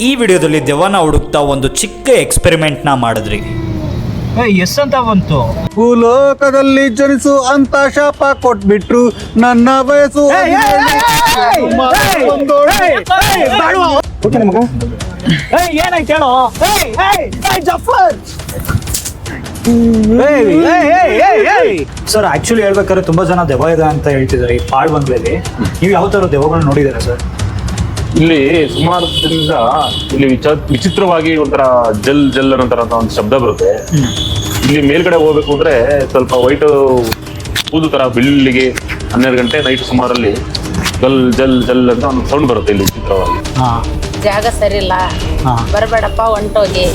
ಈ ವಿಡಿಯೋದಲ್ಲಿ ದೆವ್ವನ ಹುಡುಕ್ತಾ ಒಂದು ಚಿಕ್ಕ ಎಕ್ಸ್ಪೆರಿಮೆಂಟ್ನ ಮಾಡಿದ್ರಿ ಎಸ್ ಅಂತ ಬಂತು ಭೂಲೋಕದಲ್ಲಿ ಜನಿಸು ಅಂತ ಶಾಪ ಕೊಟ್ಬಿಟ್ರು ನನ್ನ ವಯಸ್ಸು ಏನಾಯ್ತು ಹೇಳೋ ಸರ್ ಆಕ್ಚುಲಿ ಹೇಳ್ಬೇಕಾದ್ರೆ ತುಂಬಾ ಜನ ದೆವ್ವ ಇದೆ ಅಂತ ಹೇಳ್ತಿದ್ದಾರೆ ಈ ಪಾಳ್ ಬಂದ್ಮೇಲೆ ನೀವು ಯಾವ ತರ ದೆವ್ವಗಳನ್ನ ನೋಡಿದಾರೆ ಸರ್ ಇಲ್ಲಿ ಸುಮಾರು ದಿನದಿಂದ ಇಲ್ಲಿ ವಿಚ- ವಿಚಿತ್ರವಾಗಿ ಒಂಥರ ಜಲ್ ಜಲ್ ಅನ್ನೋ ಒಂದು ಶಬ್ದ ಬರುತ್ತೆ. ಇಲ್ಲಿ ಮೇಲ್ಗಡೆ ಹೋಗ್ಬೇಕು ಅಂದ್ರೆ ಸ್ವಲ್ಪ ವೈಟ್ ಕೂದು ತರ ಬೆಳ್ಳಿಗೆ ಹನ್ನೆರಡು ಗಂಟೆ ನೈಟ್ ಸುಮಾರಲ್ಲಿ ಜಲ್ ಜಲ್ ಜಲ್ ಅಂತ ಒಂದು ಸೌಂಡ್ ಬರುತ್ತೆ ಇಲ್ಲಿ ವಿಚಿತ್ರವಾಗಿ. ಹಾ. ಜಾಗ ಸರಿಲ್ಲ ಹಾ. ಬರಬೇಡಪ್ಪ ಹೊಂಟೋಗಿ.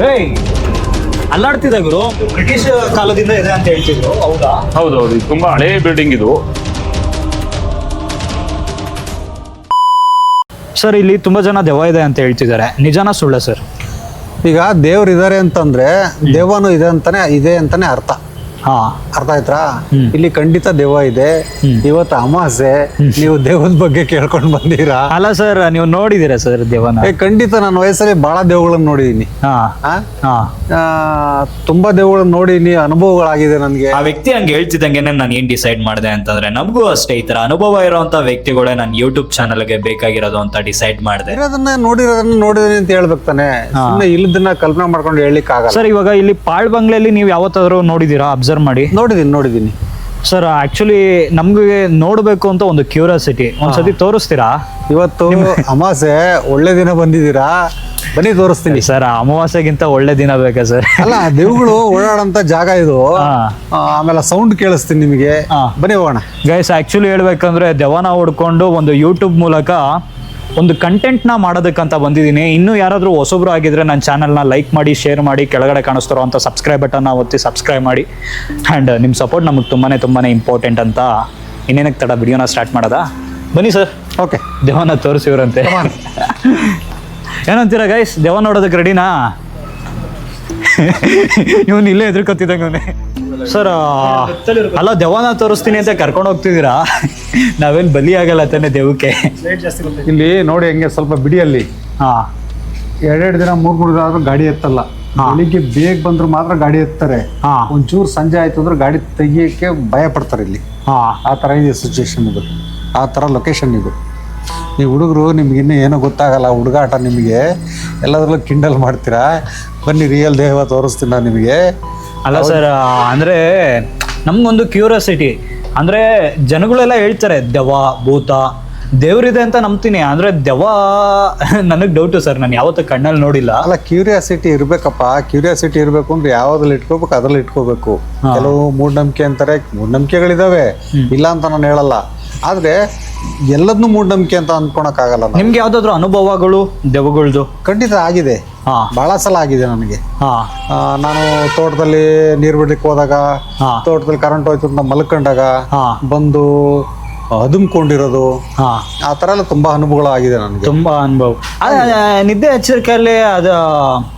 ಅಲ್ಲಾಡ್ತಿದ್ದ ಅಲ್ಲಾಡ್ತಿದೆ ಗುರು? ಬ್ರಿಟಿಷ್ ಕಾಲದಿಂದ ಇದೆ ಅಂತ ಹೇಳ್ತಿದ್ರು ಹೌದಾ? ಹೌದೌದು ಇದು ತುಂಬಾ ಹಳೆ ಬಿಲ್ಡಿಂಗ್ ಇದು. ಸರ್, ಇಲ್ಲಿ ತುಂಬಾ ಜನ ದೆವ್ವ ಇದೆ ಅಂತ ಹೇಳ್ತಿದ್ದಾರೆ. ನಿಜಾನ ಸುಳ್ಳ ಸರ್? ಈಗ ದೇವ್ರು ಇದಾರೆ ಅಂತಂದ್ರೆ ದೆವ್ವನು ಇದೆ ಅಂತಾನೆ ಇದೆ ಅಂತಾನೆ ಅರ್ಥ. ಹಾ. ಅರ್ಥ ಆಯ್ತಾ ಇಲ್ಲಿ ಖಂಡಿತ ದೆವ್ವ ಇದೆ. ಇವತ್ತು ಅಮಾಸೆ ನೀವು ದೆವ್ವದ ಬಗ್ಗೆ ಕೇಳ್ಕೊಂಡ್ ಬಂದೀರಾ? ಅಲ್ಲ ಸರ್ ನೀವು ನೋಡಿದೀರಾ ಸರ್ ದೇವನ ಏ ಖಂಡಿತ ನಾನು ವಯಸ್ಸಲ್ಲಿ ಬಹಳ ದೆವ್ವಗಳನ್ನ ನೋಡಿದೀನಿ. ಹಾ. ಆ? ಹಾ. ಆ, ತುಂಬಾ ದೆವ್ವಗಳನ್ನ ನೋಡಿನಿ ಅನುಭವಗಳಾಗಿದೆ ನನಗೆ. ಆ ವ್ಯಕ್ತಿ ಹಂಗೆ ಹೇಳ್ತಿದ್ದಂಗೆನೆ ನಾನು ಏನ್ ಡಿಸೈಡ್ ಮಾಡಿದೆ ಅಂತಂದ್ರೆ ನಮಗೂ ಅಷ್ಟೇ ಈ ತರ ಅನುಭವ ಇರುವಂತ ವ್ಯಕ್ತಿಗಳೇ ನಾನು ಯೂಟ್ಯೂಬ್ ಚಾನಲ್ಗೆ ಬೇಕಾಗಿರೋದು ಅಂತ ಡಿಸೈಡ್ ಮಾಡಿದೆ. ಅದನ್ನ ನೋಡಿರೋದನ್ನ ನೋಡಿದೀನಿ ಅಂತ ಹೇಳ್ಬೇಕು ತಾನೆ. ಸುಮ್ಮನೆ ಇಲ್ಲದನ್ನ ಕಲ್ಪನೆ ಮಾಡ್ಕೊಂಡು ಹೇಳಲಿಕ್ಕೆ ಆಗಲ್ಲ ಸರ್ ಇವಾಗ ಇಲ್ಲಿ ಪಾಳ್ ಬಂಗ್ಲೆಯಲ್ಲಿ ನೀವು ಯಾವತ್ತಾದ್ರೂ ನೋಡಿದೀರಾ? ಅಬ್ಸರ್ವ್ ಮಾಡಿ. ನೋಡಿದೀನಿ ನೋಡಿದ್ದೀನಿ ಸರ್ ಆಕ್ಚುಲಿ ನಮ್ಗೆ ನೋಡಬೇಕು ಅಂತ ಒಂದು ಕ್ಯೂರಿಯಾಸಿಟಿ ಒಂದ್ಸತಿ ತೋರಿಸ್ತೀರಾ? ಇವತ್ತು ಅಮಾಸೆ ಒಳ್ಳೆ ದಿನ ಬಂದಿದ್ದೀರಾ? ಬನ್ನಿ ತೋರಿಸ್ತೀನಿ. ಸರ್ ಅಮಾವಾಸ್ಯೆಗಿಂತ ಒಳ್ಳೆ ದಿನ ಬೇಕಾ ಸರ್ ಅಲ್ಲ ದೇವುಗಳು ಓಡಾಡಂತ ಜಾಗ ಇದು. ಆಮೇಲೆ ಸೌಂಡ್ ಕೇಳಿಸ್ತೀನಿ ನಿಮಗೆ. ಬನ್ನಿ ಹೋಗೋಣ. ಗೈಸ್ ಆಕ್ಚುಲಿ ಹೇಳ್ಬೇಕಂದ್ರೆ ದೆವನ ಹೊಡ್ಕೊಂಡು ಒಂದು ಯೂಟ್ಯೂಬ್ ಮೂಲಕ ಒಂದು ಕಂಟೆಂಟ್ನ ಮಾಡೋದಕ್ಕಂತ ಬಂದಿದ್ದೀನಿ. ಇನ್ನೂ ಯಾರಾದರೂ ಹೊಸಬ್ರು ಆಗಿದ್ರೆ ನನ್ನ ಚಾನಲ್ನ ಲೈಕ್ ಮಾಡಿ ಶೇರ್ ಮಾಡಿ ಕೆಳಗಡೆ ಕಾಣಿಸ್ತಾರೋ ಅಂತ ಸಬ್ಸ್ಕ್ರೈಬ್ ಬಟನ್ನ ಒತ್ತಿ ಸಬ್ಸ್ಕ್ರೈಬ್ ಮಾಡಿ. ಆ್ಯಂಡ್ ನಿಮ್ಮ ಸಪೋರ್ಟ್ ನಮಗೆ ತುಂಬಾ ತುಂಬಾ ಇಂಪಾರ್ಟೆಂಟ್ ಅಂತ ಇನ್ನೇನಕ್ಕೆ ತಡ ವಿಡಿಯೋನ ಸ್ಟಾರ್ಟ್ ಮಾಡೋದಾ? ಬನ್ನಿ ಸರ್ ಓಕೆ ದೇವನ ತೋರಿಸಿವ್ರಂತೆ. ಏನಂತೀರಾ ಗೈಸ್ ದೇವ ನೋಡೋದಕ್ಕೆ ರೆಡಿನಾ ಇವನು ಇಲ್ಲೇ ಎದುರ್ಕೊತಿದ್ದಂಗೆ ಸರ್ ಅಲ್ಲ ದೆವ್ವನ ತೋರಿಸ್ತೀನಿ ಅಂತ ಕರ್ಕೊಂಡು ಹೋಗ್ತಿದ್ದೀರಾ? ನಾವೇನು ಬಲಿ ಆಗಲ್ಲ ತಾನೆ ದೇವಕ್ಕೆ ಇಲ್ಲಿ ನೋಡಿ ಹೆಂಗೆ ಸ್ವಲ್ಪ ಬಿಡಿಯಲ್ಲಿ. ಹಾಂ. ಎರಡೆರಡು ದಿನ ಮೂರ್ ಮೂರು ದಿನ ಆದ್ರೂ ಗಾಡಿ ಎತ್ತಲ್ಲ. ಬೆಳಿಗ್ಗೆ ಬೇಗ ಬಂದ್ರು ಮಾತ್ರ ಗಾಡಿ ಎತ್ತಾರೆ. ಹಾ. ಒಂಚೂರು ಸಂಜೆ ಆಯ್ತು ಅಂದ್ರೆ ಗಾಡಿ ತೆಗಿಯಕ್ಕೆ ಭಯ ಪಡ್ತಾರೆ ಇಲ್ಲಿ. ಹಾಂ. ಆ ಥರ ಇದೆ ಸಿಚುವೇಶನ್ ಇದು. ಆ ಥರ ಲೊಕೇಶನ್ ಇದು. ನೀವು ಹುಡುಗರು ನಿಮ್ಗೆ ಇನ್ನೂ ಏನೋ ಗೊತ್ತಾಗಲ್ಲ ಹುಡುಗಾಟ ನಿಮಗೆ. ಎಲ್ಲದ್ರಲ್ಲೂ ಕಿಂಡಲ್ ಮಾಡ್ತೀರಾ? ಬನ್ನಿ ರಿಯಲ್ ದೇಹ ತೋರಿಸ್ತೀನಿ ನಾನು ನಿಮಗೆ. ಅಲ್ಲ ಸರ್ ಅಂದ್ರೆ ನಮ್ಗೊಂದು ಕ್ಯೂರಿಯಾಸಿಟಿ. ಅಂದ್ರೆ ಜನಗಳೆಲ್ಲ ಹೇಳ್ತಾರೆ ದೆವ್ವ ಭೂತ ದೇವ್ರಿದೆ ಅಂತ ನಂಬ್ತೀನಿ. ಅಂದ್ರೆ ದೆವ್ವ ನನಗೆ ಡೌಟು ಸರ್ ನಾನು ಯಾವತ್ತೂ ಕಣ್ಣಲ್ಲಿ ನೋಡಿಲ್ಲ. ಅಲ್ಲ ಕ್ಯೂರಿಯಾಸಿಟಿ ಇರ್ಬೇಕಪ್ಪ. ಕ್ಯೂರಿಯಾಸಿಟಿ ಇರ್ಬೇಕು ಅಂದ್ರೆ ಯಾವ್ದ್ರಲ್ಲಿ ಇಟ್ಕೋಬೇಕು ಅದ್ರಲ್ಲಿ ಇಟ್ಕೋಬೇಕು. ಕೆಲವು ಮೂಢನಂಬಿಕೆ ಅಂತಾರೆ ಮೂಢನಂಬಿಕೆಗಳಿದಾವೆ. ಇಲ್ಲ ಅಂತ ನಾನು ಹೇಳಲ್ಲ. ಆದ್ರೆ ಎಲ್ಲದನ್ನೂ ಮೂಢನಂಬಿಕೆ ಅಂತ ಅಂದ್ಕೊಳಕ್ಕಾಗಲ್ಲ ನಾವು. ನಿಮ್ಗೆ ಯಾವ್ದಾದ್ರು ಅನುಭವಗಳು ದೆವ್ವಗಳ್ದು? ಖಂಡಿತ ಆಗಿದೆ. ಹಾ. ಬಹಳ ಸಲ ಆಗಿದೆ ನನಗೆ. ಹಾ. ಆ, ನಾನು ತೋಟದಲ್ಲಿ ನೀರು ಬಿಡ್ಲಿಕ್ಕೆ ಹೋದಾಗ ಹಾ. ತೋಟದಲ್ಲಿ ಕರೆಂಟ್ ಹೋಯ್ತು ಅಂತ ಮಲ್ಕೊಂಡಾಗ ಹಾ. ಬಂದು ಅದುಮ್ಕೊಂಡಿರೋದು ಹಾ. ಆ ಥರ ಎಲ್ಲ ತುಂಬಾ ಅನುಭವಗಳು ಆಗಿದೆ ನನಗೆ. ತುಂಬಾ ಅನುಭವ. ಅದ್- ಅದ್ ನಿದ್ದೆ ಎಚ್ಚರಿಕೆಯಲ್ಲಿ ಅದು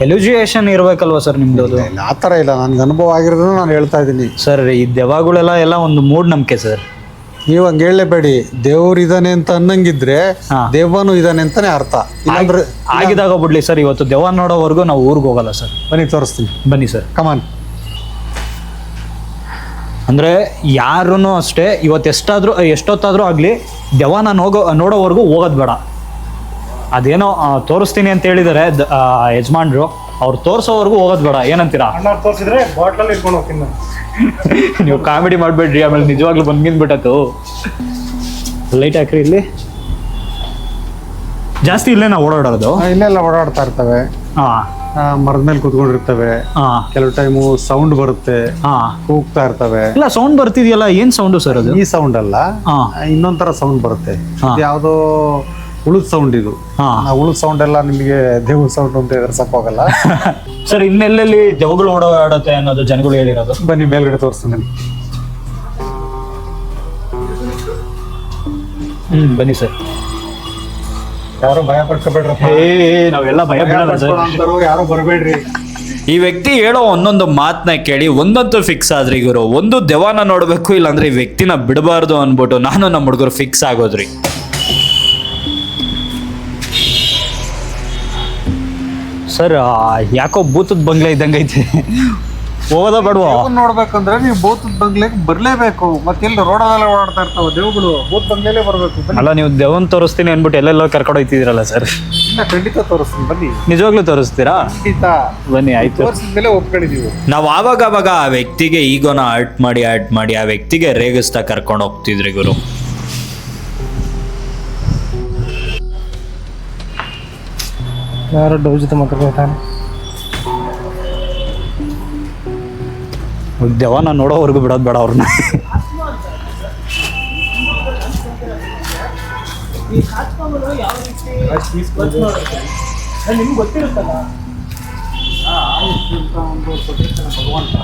ಎಲುಜುಯೇಷನ್ ಇರ್ಬೇಕಲ್ವಾ ಸರ್ ನಿಮ್ದು ಅದು? ಇಲ್ಲ, ಆ ಥರ ಇಲ್ಲ. ನನಗೆ ಅನುಭವ ಆಗಿರೋದನ್ನ ನಾನು ಹೇಳ್ತಾ ಇದ್ದೀನಿ. ಸರ್ ಈ ದೆವಾಗಳೆಲ್ಲ ಎಲ್ಲ ಒಂದು ಮೂಢನಂಬಿಕೆ ಸರ್. ನೀವು ಹಂಗೆ ಹೇಳಲೇಬೇಡಿ ದೇವ್ರು ಇದಾನೆ ಅಂತ ಅನ್ನಂಗಿದ್ರೆ ಹಾ. ದೇವನು ಇದಾನೆ ಅಂತಾನೆ ಅರ್ಥ. ಇಲ್ಲಾಂದ್ರೆ ಆಗಿದಾಗ ಬಿಡ್ಲಿ ಸರ್ ಇವತ್ತು ದೇವ ನೋಡೋವರೆಗೂ ನಾವು ಊರಿಗೆ ಹೋಗಲ್ಲ ಸರ್. ಬನ್ನಿ ತೋರಿಸ್ತೀನಿ. ಬನ್ನಿ ಸರ್. ಕಮಾನ್ ಅಂದ್ರೆ ಯಾರೂ ಅಷ್ಟೇ ಇವತ್ತು ಎಷ್ಟಾದ್ರೂ ಎಷ್ಟೊತ್ತಾದ್ರೂ ಆಗಲಿ ದೆವ್ವನ ಹೋಗೋ ನೋಡೋವರೆಗೂ ಹೋಗೋದು ಬೇಡ. ಅದೇನೋ ಆ, ತೋರಿಸ್ತೀನಿ ಅಂತ ಹೇಳಿದ್ದಾರೆ ಯಜಮಾನ್ರು. ಅವ್ರು ತೋರ್ಸೋವರೆಗೂ ಹೋಗೋದು ಬೇಡ ಏನಂತೀರಾ? ತೋರಿಸಿದ್ರೆ ಬಾಟ್ಲಲ್ಲಿ ಇಟ್ಕೊಂಡು ಹೋಗ್ತೀನಿ ನೀವು ಕಾಮಿಡಿ ಮಾಡಬೇಡ್ರಿ ಆಮೇಲೆ ನಿಜವಾಗ್ಲೂ ಬಂದ್ಗಿಂದ್ಬಿಟ್ಟತು ಲೈಟ್ ಹಾಕ್ರಿ ಇಲ್ಲಿ. ಜಾಸ್ತಿ ಇಲ್ಲೇ ನಾವು ಓಡಾಡೋದು? ಎಲ್ಲ ಓಡಾಡ್ತಾ ಇರ್ತವೆ. ಹಾ. ಮರದ ಮೇಲೆ ಕುತ್ಕೊಂಡಿರ್ತವೆ. ಹಾ. ಕೆಲವು ಟೈಮು ಸೌಂಡ್ ಬರುತ್ತೆ. ಹಾ. ಕೂಗ್ತಾ ಇರ್ತವೆ. ಇಲ್ಲ ಸೌಂಡ್ ಬರ್ತಿದೆಯಲ್ಲ ಏನ್ ಸೌಂಡ್ ಸರ್ ಅದು? ಈ ಸೌಂಡ್ ಅಲ್ಲ. ಇನ್ನೊಂದ್ ತರ ಸೌಂಡ್ ಬರುತ್ತೆ. ಯಾವ್ದೋ ಉಳಿದ ಸೌಂಡ್ ಇದು. ಹಾ. ಆ ಉಳಿದ ಸೌಂಡ್ ಎಲ್ಲ ನಿಮಗೆ ದೇವ್ರ ಸೌಂಡ್ ಅಂತ ಎದುರ್ಸಕ್ ಹೋಗಲ್ಲ ಸರ್ ಇನ್ನೆಲ್ಲೆಲ್ಲಿ ದೆವ್ವಗಳು ಓಡಾಡುತ್ತೆ ಅನ್ನೋದು ಜನಗಳು ಹೇಳಿರೋದು? ಬನ್ನಿ ಮೇಲ್ಗಡೆ ತೋರಿಸ್ತೀನಿ ಹ್ಮ್ ಬನ್ನಿ ಸರ್. ಯಾರು ಭಯ ಪಡ್ಕೋಬೇಡ್ರಪ್ಪ. ಏ ನಾವೆಲ್ಲ ಭಯ ಬೀಳಲ್ಲ ಸರ್. ಯಾರು ಬರಬೇಡ್ರಿ. ಈ ವ್ಯಕ್ತಿ ಹೇಳೋ ಒಂದೊಂದು ಮಾತನ್ನ ಕೇಳಿ ಒಂದಂತೂ ಫಿಕ್ಸ್ ಆದ್ರಿ ಗುರು. ಒಂದು ದೆವಾನ ನೋಡಬೇಕು ಇಲ್ಲಾಂದ್ರೆ ಈ ವ್ಯಕ್ತಿನ ಬಿಡಬಾರ್ದು ಅನ್ಬಿಟ್ಟು ನಾನು ನಮ್ಮ ಹುಡುಗರು ಫಿಕ್ಸ್ ಆಗೋದ್ರಿ. ಸರ್ ಯಾಕೋ ಭೂತದ ಬಂಗ್ಲೆ ಇದ್ದಂಗೆ ಐತಿ. ಹೋಗೋದ ಬೇಡವಾ? ದೇವ್ರನ್ನ ನೋಡ್ಬೇಕಂದ್ರೆ ನೀವು ಭೂತದ ಬಂಗ್ಲೆಗೆ ಬರ್ಲೇಬೇಕು. ಮತ್ತೆ ಇಲ್ಲಿ ರೋಡಲ್ಲೆಲ್ಲ ಓಡಾಡ್ತಾ ಇರ್ತಾವ ದೇವ್ಗಳು ಭೂತ ಬಂಗ್ಲೆಲೇ ಬರ್ಬೇಕು ಅಲ್ಲ ನೀವು ದೇವನ್ ತೋರಿಸ್ತೀನಿ ಅಂದ್ಬಿಟ್ಟು ಎಲ್ಲೆಲ್ಲೋ ಕರ್ಕೊಂಡು ಹೋಗ್ತಿದ್ದೀರಲ್ಲ ಸರ್? ಇಲ್ಲ ಖಂಡಿತ ತೋರಿಸ್ತೀನಿ ಬನ್ನಿ. ನಿಜವಾಗ್ಲೂ ತೋರಿಸ್ತೀರಾ? ಖಂಡಿತ. ಬನ್ನಿ ಆಯ್ತು. ತೋರಿಸಿದ್ಮೇಲೆ ಒಪ್ಕೊಂಡಿದೀವಿ. ನಾವು ಆವಾಗ ಆವಾಗ ಆ ವ್ಯಕ್ತಿಗೆ ಈಗೋನ ಆರ್ಟ್ ಮಾಡಿ ಆರ್ಟ್ ಮಾಡಿ ಆ ವ್ಯಕ್ತಿಗೆ ರೇಗಿಸ್ತಾ ಕರ್ಕೊಂಡು ಹೋಗ್ತಿದ್ರಿ ಗುರು. ಯಾರೋ ಡೌ ಜೊತೆ ಮಾತಾಡ್ಕೊತಾನೆ ದೇವ ನಾನು ನೋಡೋವರೆಗೂ ಬಿಡೋದು ಬೇಡ ಅವ್ರನ್ನ. ನಿಮ್ಗೆ ಗೊತ್ತಿರುತ್ತಲ್ಲ? ಭಗವಂತ